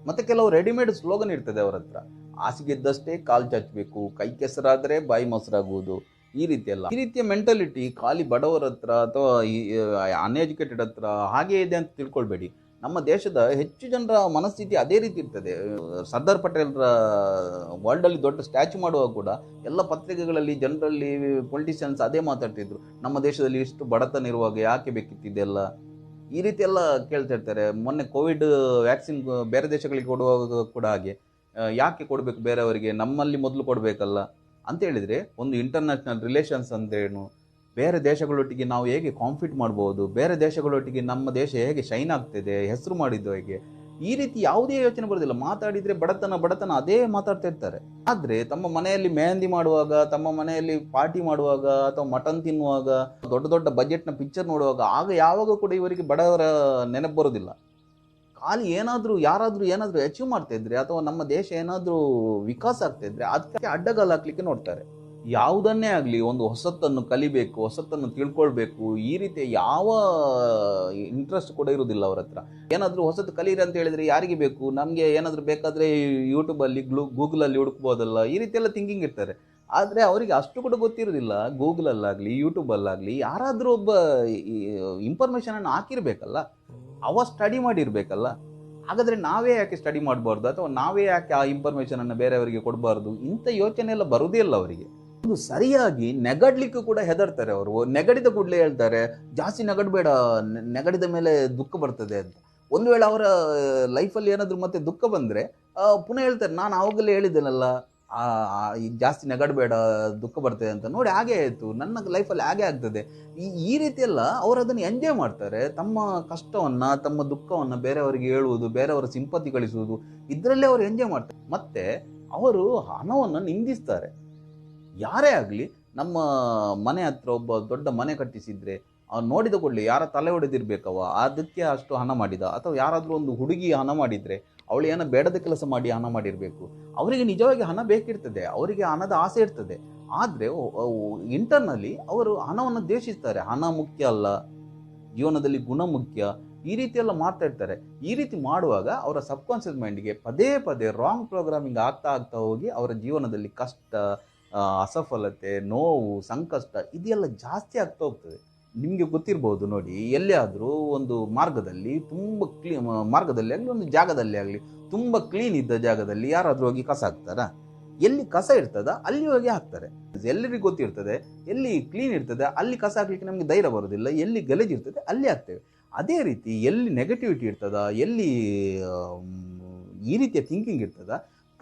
ಮತ್ತು ಕೆಲವು ರೆಡಿಮೇಡ್ ಸ್ಲೋಗನ್ ಇರ್ತದೆ ಅವರ ಹತ್ರ. ಹಾಸಿಗೆದ್ದಷ್ಟೇ ಕಾಲು ಚಾಚಬೇಕು, ಕೈ ಕೆಸರಾದರೆ ಬಾಯಿ ಮೊಸರಾಗುವುದು, ಈ ರೀತಿಯಲ್ಲ. ಈ ರೀತಿಯ ಮೆಂಟಾಲಿಟಿ ಖಾಲಿ ಬಡವರ ಹತ್ರ ಅಥವಾ ಅನ್ಎಜುಕೇಟೆಡ್ ಹತ್ರ ಹಾಗೇ ಇದೆ ಅಂತ ತಿಳ್ಕೊಳ್ಬೇಡಿ. ನಮ್ಮ ದೇಶದ ಹೆಚ್ಚು ಜನರ ಮನಸ್ಥಿತಿ ಅದೇ ರೀತಿ ಇರ್ತದೆ. ಸರ್ದಾರ್ ಪಟೇಲ್ರ ವರ್ಲ್ಡಲ್ಲಿ ದೊಡ್ಡ ಸ್ಟ್ಯಾಚು ಮಾಡುವಾಗ ಕೂಡ ಎಲ್ಲ ಪತ್ರಿಕೆಗಳಲ್ಲಿ ಜನರಲ್ಲಿ ಪೊಲಿಟಿಷಿಯನ್ಸ್ ಅದೇ ಮಾತಾಡ್ತಿದ್ರು. ನಮ್ಮ ದೇಶದಲ್ಲಿ ಇಷ್ಟು ಬಡತನ ಇರುವಾಗ ಯಾಕೆ ಬೇಕಿತ್ತಿದೆಲ್ಲ ಈ ರೀತಿ ಎಲ್ಲ ಕೇಳ್ತಾ ಇರ್ತಾರೆ. ಮೊನ್ನೆ ಕೋವಿಡ್ ವ್ಯಾಕ್ಸಿನ್ ಬೇರೆ ದೇಶಗಳಿಗೆ ಕೊಡುವಾಗ ಕೂಡ ಹಾಗೆ. ಯಾಕೆ ಕೊಡಬೇಕು ಬೇರೆಯವರಿಗೆ? ನಮ್ಮಲ್ಲಿ ಮೊದಲು ಕೊಡಬೇಕಲ್ಲ? ಅಂತ ಹೇಳಿದರೆ ಒಂದು ಇಂಟರ್ನ್ಯಾಷನಲ್ ರಿಲೇಷನ್ಸ್ ಅಂದ್ರೇನು? ಬೇರೆ ದೇಶಗಳೊಟ್ಟಿಗೆ ನಾವು ಹೇಗೆ ಕಾಂಪೀಟ್ ಮಾಡ್ಬೋದು? ಬೇರೆ ದೇಶಗಳೊಟ್ಟಿಗೆ ನಮ್ಮ ದೇಶ ಹೇಗೆ ಶೈನ್ ಆಗ್ತಿದೆ? ಹೆಸರು ಮಾಡಿದ್ದು ಹೇಗೆ? ಈ ರೀತಿ ಯಾವುದೇ ಯೋಚನೆ ಬರೋದಿಲ್ಲ. ಮಾತಾಡಿದರೆ ಬಡತನ ಬಡತನ ಅದೇ ಮಾತಾಡ್ತಾ ಇರ್ತಾರೆ. ಆದರೆ ತಮ್ಮ ಮನೆಯಲ್ಲಿ ಮೆಹಂದಿ ಮಾಡುವಾಗ, ತಮ್ಮ ಮನೆಯಲ್ಲಿ ಪಾರ್ಟಿ ಮಾಡುವಾಗ, ಅಥವಾ ಮಟನ್ ತಿನ್ನುವಾಗ, ದೊಡ್ಡ ದೊಡ್ಡ ಬಜೆಟ್ನ ಪಿಕ್ಚರ್ ನೋಡುವಾಗ, ಆಗ ಯಾವಾಗ ಕೂಡ ಇವರಿಗೆ ಬಡವರ ನೆನಪು ಬರೋದಿಲ್ಲ. ಖಾಲಿ ಏನಾದರೂ, ಯಾರಾದರೂ ಏನಾದರೂ ಅಚೀವ್ ಮಾಡ್ತಾ ಇದ್ರೆ, ಅಥವಾ ನಮ್ಮ ದೇಶ ಏನಾದರೂ ವಿಕಾಸ ಆಗ್ತಾ ಇದ್ರೆ, ಅದಕ್ಕೆ ಅಡ್ಡಗಾಲ ಹಾಕ್ಲಿಕ್ಕೆ ನೋಡ್ತಾರೆ. ಯಾವುದನ್ನೇ ಆಗಲಿ ಒಂದು ಹೊಸತನ್ನು ಕಲಿಬೇಕು ಹೊಸತನ್ನು ತಿಳ್ಕೊಳ್ಬೇಕು, ಈ ರೀತಿ ಯಾವ ಇಂಟ್ರೆಸ್ಟ್ ಕೂಡ ಇರುವುದಿಲ್ಲ ಅವ್ರ ಹತ್ರ. ಏನಾದರೂ ಹೊಸತು ಕಲೀರಿ ಅಂತ ಹೇಳಿದರೆ ಯಾರಿಗೆ ಬೇಕು? ನಮಗೆ ಏನಾದರೂ ಬೇಕಾದರೆ ಯೂಟ್ಯೂಬಲ್ಲಿ ಗ್ಲೂ ಗೂಗಲಲ್ಲಿ ಹುಡುಕ್ಬೋದಲ್ಲ, ಈ ರೀತಿ ಎಲ್ಲ ಥಿಂಕಿಂಗ್ ಇರ್ತಾರೆ. ಆದರೆ ಅವರಿಗೆ ಅಷ್ಟು ಕೂಡ ಗೊತ್ತಿರೋದಿಲ್ಲ ಗೂಗಲಲ್ಲಾಗಲಿ ಯೂಟ್ಯೂಬಲ್ಲಾಗಲಿ ಯಾರಾದರೂ ಒಬ್ಬ ಇನ್ಫಾರ್ಮೇಷನನ್ನು ಹಾಕಿರ್ಬೇಕಲ್ಲ, ಅವ ಸ್ಟಡಿ ಮಾಡಿರಬೇಕಲ್ಲ. ಹಾಗಾದರೆ ನಾವೇ ಯಾಕೆ ಸ್ಟಡಿ ಮಾಡಬಾರ್ದು? ಅಥವಾ ನಾವೇ ಯಾಕೆ ಆ ಇನ್ಫಾರ್ಮೇಷನನ್ನು ಬೇರೆಯವರಿಗೆ ಕೊಡಬಾರ್ದು? ಇಂಥ ಯೋಚನೆ ಎಲ್ಲ ಬರೋದೇ ಇಲ್ಲ ಅವರಿಗೆ. ಒಂದು ಸರಿಯಾಗಿ ನೆಗಡ್ಲಿಕ್ಕೂ ಕೂಡ ಹೆದರ್ತಾರೆ ಅವರು. ನೆಗಡಿದ ಕೂಡಲೇ ಹೇಳ್ತಾರೆ ಜಾಸ್ತಿ ನೆಗಡಬೇಡ ನೆಗಡಿದ ಮೇಲೆ ದುಃಖ ಬರ್ತದೆ ಅಂತ. ಒಂದು ವೇಳೆ ಅವರ ಲೈಫಲ್ಲಿ ಏನಾದರೂ ಮತ್ತೆ ದುಃಖ ಬಂದರೆ ಪುನಃ ಹೇಳ್ತಾರೆ ನಾನು ಆವಾಗಲೇ ಹೇಳಿದ್ದೇನಲ್ಲ ಆ, ಜಾಸ್ತಿ ನೆಗಡಬೇಡ ದುಃಖ ಬರ್ತದೆ ಅಂತ. ನೋಡಿ ಹಾಗೆ ಆಯಿತು. ನನ್ನ ಲೈಫಲ್ಲಿ ಹಾಗೆ ಆಗ್ತದೆ. ಈ ಈ ರೀತಿಯೆಲ್ಲ ಅವರು ಅದನ್ನು ಎಂಜಾಯ್ ಮಾಡ್ತಾರೆ. ತಮ್ಮ ಕಷ್ಟವನ್ನು ತಮ್ಮ ದುಃಖವನ್ನು ಬೇರೆಯವರಿಗೆ ಹೇಳುವುದು ಬೇರೆಯವರ ಸಿಂಪತಿ ಗಳಿಸುವುದು ಇದರಲ್ಲೇ ಅವರು ಎಂಜಾಯ್ ಮಾಡ್ತಾರೆ. ಮತ್ತು ಅವರು ಹಣವನ್ನು ನಿಂದಿಸ್ತಾರೆ. ಯಾರೇ ಆಗಲಿ ನಮ್ಮ ಮನೆ ಹತ್ರ ಒಬ್ಬ ದೊಡ್ಡ ಮನೆ ಕಟ್ಟಿಸಿದ್ರೆ ಅವ್ನು ನೋಡಿದ ಕೂಡಲೇ ಯಾರ ತಲೆ ಹೊಡೆದಿರ್ಬೇಕವ ಅದಕ್ಕೆ ಅಷ್ಟು ಹಣ ಮಾಡಿದ. ಅಥವಾ ಯಾರಾದರೂ ಒಂದು ಹುಡುಗಿ ಹಣ ಮಾಡಿದರೆ ಅವಳು ಏನೋ ಬೇಡದ ಕೆಲಸ ಮಾಡಿ ಹಣ ಮಾಡಿರಬೇಕು. ಅವರಿಗೆ ನಿಜವಾಗಿ ಹಣ ಬೇಕಿರ್ತದೆ. ಅವರಿಗೆ ಹಣದ ಆಸೆ ಇರ್ತದೆ. ಆದರೆ ಇಂಟರ್ನಲ್ಲಿ ಅವರು ಹಣವನ್ನು ದ್ವೇಷಿಸ್ತಾರೆ. ಹಣ ಮುಖ್ಯ ಅಲ್ಲ. ಜೀವನದಲ್ಲಿ ಗುಣ ಮುಖ್ಯ. ಈ ರೀತಿ ಎಲ್ಲ ಮಾತಾಡ್ತಾರೆ ಈ ರೀತಿ ಮಾಡುವಾಗ ಅವರ ಸಬ್ಕಾನ್ಷಿಯಸ್ ಮೈಂಡ್ಗೆ ಪದೇ ಪದೇ ರಾಂಗ್ ಪ್ರೋಗ್ರಾಮಿಂಗ್ ಆಗ್ತಾ ಆಗ್ತಾ ಹೋಗಿ ಅವರ ಜೀವನದಲ್ಲಿ ಕಷ್ಟ ಅಸಫಲತೆ, ನೋವು, ಸಂಕಷ್ಟ ಇದೆಲ್ಲ ಜಾಸ್ತಿ ಆಗ್ತಾ ಹೋಗ್ತದೆ. ನಿಮಗೆ ಗೊತ್ತಿರ್ಬೋದು ನೋಡಿ, ಎಲ್ಲಿಯಾದರೂ ಒಂದು ಮಾರ್ಗದಲ್ಲಿ ತುಂಬ ಕ್ಲೀ, ಮಾರ್ಗದಲ್ಲಿ ಆಗಲಿ, ಒಂದು ಜಾಗದಲ್ಲಿ ಆಗಲಿ, ತುಂಬ ಕ್ಲೀನ್ ಇದ್ದ ಜಾಗದಲ್ಲಿ ಯಾರಾದರೂ ಹೋಗಿ ಕಸ ಹಾಕ್ತಾರಾ? ಎಲ್ಲಿ ಕಸ ಇರ್ತದ ಅಲ್ಲಿ ಹೋಗಿ ಹಾಕ್ತಾರೆ. ಎಲ್ಲರಿಗೂ ಗೊತ್ತಿರ್ತದೆ, ಎಲ್ಲಿ ಕ್ಲೀನ್ ಇರ್ತದೆ, ಅಲ್ಲಿ ಕಸ ಹಾಕ್ಲಿಕ್ಕೆ ನಮಗೆ ಧೈರ್ಯ ಬರೋದಿಲ್ಲ, ಎಲ್ಲಿ ಗಲೀಜು ಇರ್ತದೆ, ಅಲ್ಲಿ ಹಾಕ್ತೇವೆ. ಅದೇ ರೀತಿ ಎಲ್ಲಿ ನೆಗೆಟಿವಿಟಿ ಇರ್ತದ, ಎಲ್ಲಿ ಈ ರೀತಿಯ ಥಿಂಕಿಂಗ್ ಇರ್ತದ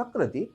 ಪ್ರಕೃತಿ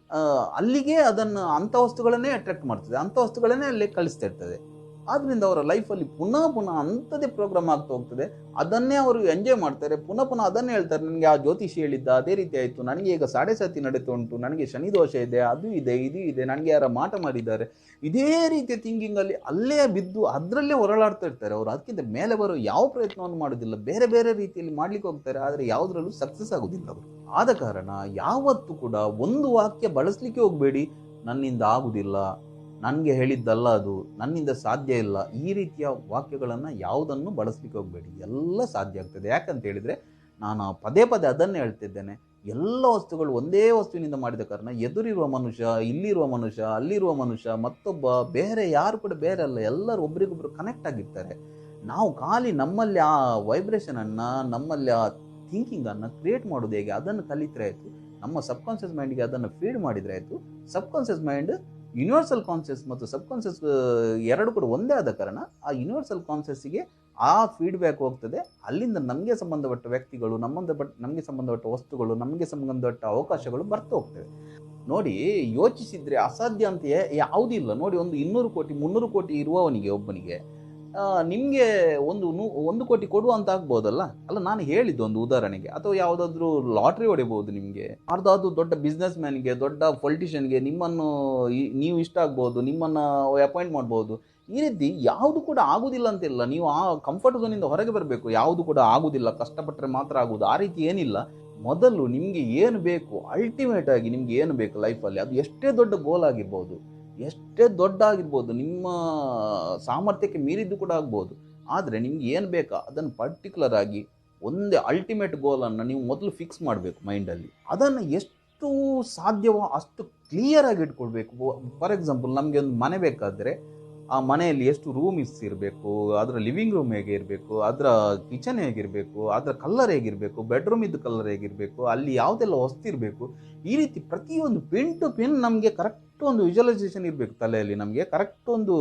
ಅಲ್ಲಿಗೆ ಅದನ್ನು ಅಂಥ ವಸ್ತುಗಳನ್ನೇ ಅಟ್ರಾಕ್ಟ್ ಮಾಡ್ತದೆ. ಅಂಥ ವಸ್ತುಗಳನ್ನೇ ಅಲ್ಲಿ ಕಳಿಸ್ತಾ ಇರ್ತದೆ. ಆದ್ರಿಂದ ಅವರ ಲೈಫಲ್ಲಿ ಪುನಃ ಪುನಃ ಅಂಥದ್ದೇ ಪ್ರೋಗ್ರಾಮ್ ಆಗ್ತಾ ಹೋಗ್ತದೆ. ಅದನ್ನೇ ಅವರು ಎಂಜಾಯ್ ಮಾಡ್ತಾರೆ. ಪುನಃ ಪುನಃ ಅದನ್ನೇ ಹೇಳ್ತಾರೆ, ನನಗೆ ಆ ಜ್ಯೋತಿಷಿ ಹೇಳಿದ್ದ, ಅದೇ ರೀತಿ ಆಯಿತು. ನನಗೆ ಈಗ ಸಾಡೆ ಸತಿ ನಡೀತಾ ಉಂಟು. ನನಗೆ ಶನಿ ದೋಷ ಇದೆ, ಅದು ಇದೆ, ಇದು ಇದೆ. ನನಗೆ ಯಾರ ಮಾಟ ಮಾಡಿದ್ದಾರೆ. ಇದೇ ರೀತಿಯ ಥಿಂಕಿಂಗಲ್ಲಿ ಅಲ್ಲೇ ಬಿದ್ದು ಅದರಲ್ಲೇ ಹೊರಳಾಡ್ತಾ ಇರ್ತಾರೆ ಅವರು. ಅದಕ್ಕಿಂತ ಮೇಲೆ ಬರೋ ಯಾವ ಪ್ರಯತ್ನವನ್ನು ಮಾಡೋದಿಲ್ಲ. ಬೇರೆ ಬೇರೆ ರೀತಿಯಲ್ಲಿ ಮಾಡ್ಲಿಕ್ಕೆ ಹೋಗ್ತಾರೆ. ಆದರೆ ಯಾವುದರಲ್ಲೂ ಸಕ್ಸಸ್ ಆಗೋದಿಲ್ಲ ಅವರು. ಆದ ಕಾರಣ ಯಾವತ್ತೂ ಕೂಡ ಒಂದು ವಾಕ್ಯ ಬಳಸಲಿಕ್ಕೆ ಹೋಗಬೇಡಿ. ನನ್ನಿಂದ ಆಗುದಿಲ್ಲ. ನನಗೆ ಹೇಳಿದ್ದಲ್ಲ ಅದು, ನನ್ನಿಂದ ಸಾಧ್ಯ ಇಲ್ಲ, ಈ ರೀತಿಯ ವಾಕ್ಯಗಳನ್ನು ಯಾವುದನ್ನು ಬಳಸ್ಲಿಕ್ಕೆ ಹೋಗಬೇಡಿ. ಎಲ್ಲ ಸಾಧ್ಯ ಆಗ್ತದೆ. ಯಾಕಂತ ಹೇಳಿದರೆ, ನಾನು ಪದೇ ಪದೇ ಅದನ್ನೇ ಹೇಳ್ತಿದ್ದೇನೆ. ಎಲ್ಲ ವಸ್ತುಗಳು ಒಂದೇ ವಸ್ತುವಿನಿಂದ ಮಾಡಿದ ಕಾರಣ ಎದುರಿರುವ ಮನುಷ್ಯ, ಇಲ್ಲಿರುವ ಮನುಷ್ಯ, ಅಲ್ಲಿರುವ ಮನುಷ್ಯ, ಮತ್ತೊಬ್ಬ, ಬೇರೆ ಯಾರು ಕೂಡ, ಬೇರೆ ಅಲ್ಲ, ಎಲ್ಲರೂ ಒಬ್ರಿಗೊಬ್ರು ಕನೆಕ್ಟ್ ಆಗಿರ್ತಾರೆ. ನಾವು ಖಾಲಿ ನಮ್ಮಲ್ಲಿ ಆ ವೈಬ್ರೇಷನನ್ನು ನಮ್ಮಲ್ಲಿ ಆ ಥಿಂಕಿಂಗನ್ನು ಕ್ರಿಯೇಟ್ ಮಾಡೋದು ಹೇಗೆ, ಅದನ್ನು ಕಲಿತರೆ ಆಯಿತು. ನಮ್ಮ ಸಬ್ಕಾನ್ಷಿಯಸ್ ಮೈಂಡ್ಗೆ ಅದನ್ನು ಫೀಡ್ ಮಾಡಿದರೆ ಆಯಿತು. ಸಬ್ಕಾನ್ಷಿಯಸ್ ಮೈಂಡ್ ಯೂನಿವರ್ಸಲ್ ಕಾನ್ಸಿಯಸ್ ಮತ್ತು ಸಬ್ ಕಾನ್ಸಿಯಸ್ ಎರಡು ಕೂಡ ಒಂದೇ ಆದ ಕಾರಣ ಆ ಯೂನಿವರ್ಸಲ್ ಕಾನ್ಷಿಯಸ್ಸಿಗೆ ಆ ಫೀಡ್ಬ್ಯಾಕ್ ಹೋಗ್ತದೆ. ಅಲ್ಲಿಂದ ನಮಗೆ ಸಂಬಂಧಪಟ್ಟ ವ್ಯಕ್ತಿಗಳು ನಮ್ಮಂದಪಟ್ಟ ನಮಗೆ ಸಂಬಂಧಪಟ್ಟ ವಸ್ತುಗಳು, ನಮಗೆ ಸಂಬಂಧಪಟ್ಟ ಅವಕಾಶಗಳು ಬರ್ತಾ ಹೋಗ್ತವೆ. ನೋಡಿ, ಯೋಚಿಸಿದರೆ ಅಸಾಧ್ಯ ಅಂತೆಯೇ, ಯಾವುದೂ ಯಾವುದಿಲ್ಲ ನೋಡಿ, ಒಂದು ಇನ್ನೂರು ಕೋಟಿ, ಮುನ್ನೂರು ಕೋಟಿ ಇರುವವನಿಗೆ, ಒಬ್ಬನಿಗೆ ನಿಮಗೆ ಒಂದು ನೂ, ಒಂದು ಕೋಟಿ ಕೊಡುವಂತ ಆಗ್ಬೋದಲ್ಲ? ಅಲ್ಲ, ನಾನು ಹೇಳಿದ್ದು ಒಂದು ಉದಾಹರಣೆಗೆ. ಅಥವಾ ಯಾವುದಾದ್ರೂ ಲಾಟ್ರಿ ಹೊಡಿಬೋದು ನಿಮಗೆ. ಅರ್ಧಾದ್ರು ದೊಡ್ಡ ಬಿಸ್ನೆಸ್ ಮ್ಯಾನ್ಗೆ ದೊಡ್ಡ ಪೊಲಿಟಿಷಿಯನ್ಗೆ ನಿಮ್ಮನ್ನು ನೀವು ಇಷ್ಟ ಆಗ್ಬೋದು, ನಿಮ್ಮನ್ನು ಅಪಾಯಿಂಟ್ ಮಾಡ್ಬೋದು. ಈ ರೀತಿ ಯಾವುದು ಕೂಡ ಆಗುದಿಲ್ಲ ಅಂತಿಲ್ಲ. ನೀವು ಆ ಕಂಫರ್ಟ್ ಝೋನಿಂದ ಹೊರಗೆ ಬರಬೇಕು. ಯಾವುದು ಕೂಡ ಆಗುದಿಲ್ಲ. ಕಷ್ಟಪಟ್ಟರೆ ಮಾತ್ರ ಆಗುವುದು. ಆ ರೀತಿ ಏನಿಲ್ಲ. ಮೊದಲು ನಿಮಗೆ ಏನು ಬೇಕು ಅಲ್ಟಿಮೇಟ್ ಆಗಿ ನಿಮ್ಗೆ ಏನು ಬೇಕು ಲೈಫಲ್ಲಿ ಅದು ಎಷ್ಟೇ ದೊಡ್ಡ ಗೋಲ್ ಆಗಿರ್ಬೋದು. ಎಷ್ಟೇ ದೊಡ್ಡ ಆಗಿರ್ಬೋದು, ನಿಮ್ಮ ಸಾಮರ್ಥ್ಯಕ್ಕೆ ಮೀರಿದ್ದು ಕೂಡ ಆಗ್ಬೋದು. ಆದರೆ ನಿಮ್ಗೆ ಏನು ಬೇಕಾ? ಅದನ್ನು ಪರ್ಟಿಕ್ಯುಲರ್ ಆಗಿ ಒಂದೇ ಅಲ್ಟಿಮೇಟ್ ಗೋಲನ್ನು ನೀವು ಮೊದಲು ಫಿಕ್ಸ್ ಮಾಡಬೇಕು ಮೈಂಡಲ್ಲಿ ಅದನ್ನು ಎಷ್ಟು ಸಾಧ್ಯವೋ ಅಷ್ಟು ಕ್ಲಿಯರ್ ಆಗಿ ಇಟ್ಕೊಳ್ಬೇಕು. ಫಾರ್ ಎಕ್ಸಾಂಪಲ್ ನಮಗೆ ಒಂದು ಮನೆ ಬೇಕಾದರೆ ಆ ಮನೆಯಲ್ಲಿ ಎಷ್ಟು ರೂಮ್ಸ್ ಇರಬೇಕು ಅದರ ಲಿವಿಂಗ್ ರೂಮ್ ಹೇಗೆ ಇರಬೇಕು, ಅದರ ಕಿಚನ್ ಹೇಗಿರಬೇಕು, ಅದರ ಕಲ್ಲರ್ ಹೇಗಿರಬೇಕು ಬೆಡ್ರೂಮ್ ಕಲರ್ ಹೇಗಿರಬೇಕು, ಅಲ್ಲಿ ಯಾವುದೆಲ್ಲ ವಸ್ತು ಇರಬೇಕು, ಈ ರೀತಿ ಪ್ರತಿಯೊಂದು ಪಿನ್ ಟು ಪಿನ್ ನಮಗೆ ಕರೆಕ್ಟ್ ಒಂದು ವಿಜುವಲೈಸೇಷನ್ ಇರಬೇಕು ತಲೆಯಲ್ಲಿ. ನಮಗೆ ಕರೆಕ್ಟ್ ಒಂದು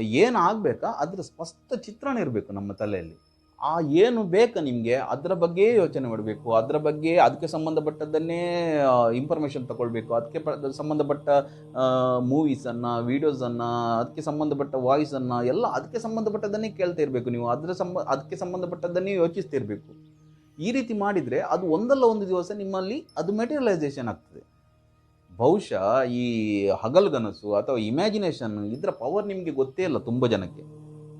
ಏನು ಆಗಬೇಕಾ, ಅದರ ಸ್ಪಷ್ಟ ಚಿತ್ರಣ ಇರಬೇಕು ನಮ್ಮ ತಲೆಯಲ್ಲಿ. ಆ ಏನು ಬೇಕು ನಿಮಗೆ, ಅದರ ಬಗ್ಗೆ ಯೋಚನೆ ಮಾಡಬೇಕು. ಅದರ ಬಗ್ಗೆ ಅದಕ್ಕೆ ಸಂಬಂಧಪಟ್ಟದ್ದನ್ನೇ ಇನ್ಫಾರ್ಮೇಷನ್ ತಗೊಳ್ಬೇಕು. ಅದಕ್ಕೆ ಸಂಬಂಧಪಟ್ಟ ಮೂವೀಸನ್ನು ವೀಡಿಯೋಸನ್ನು ಅದಕ್ಕೆ ಸಂಬಂಧಪಟ್ಟ ವಾಯ್ಸನ್ನು ಎಲ್ಲ ಅದಕ್ಕೆ ಸಂಬಂಧಪಟ್ಟದ್ದನ್ನೇ ಕೇಳ್ತಾ ಇರಬೇಕು ನೀವು. ಅದರ ಸಂಬ, ಅದಕ್ಕೆ ಸಂಬಂಧಪಟ್ಟದ್ದನ್ನೇ ಯೋಚಿಸ್ತಾ ಇರಬೇಕು. ಈ ರೀತಿ ಮಾಡಿದರೆ ಅದು ಒಂದಲ್ಲ ಒಂದು ದಿವಸ ನಿಮ್ಮಲ್ಲಿ ಅದು ಮೆಟೀರಿಯಲೈಸೇಷನ್ ಆಗ್ತದೆ. ಬಹುಶಃ ಈ ಹಗಲ್ಗನಸು ಅಥವಾ ಇಮ್ಯಾಜಿನೇಷನ್ ಇದರ ಪವರ್ ನಿಮಗೆ ಗೊತ್ತೇ ಇಲ್ಲ ತುಂಬ ಜನಕ್ಕೆ.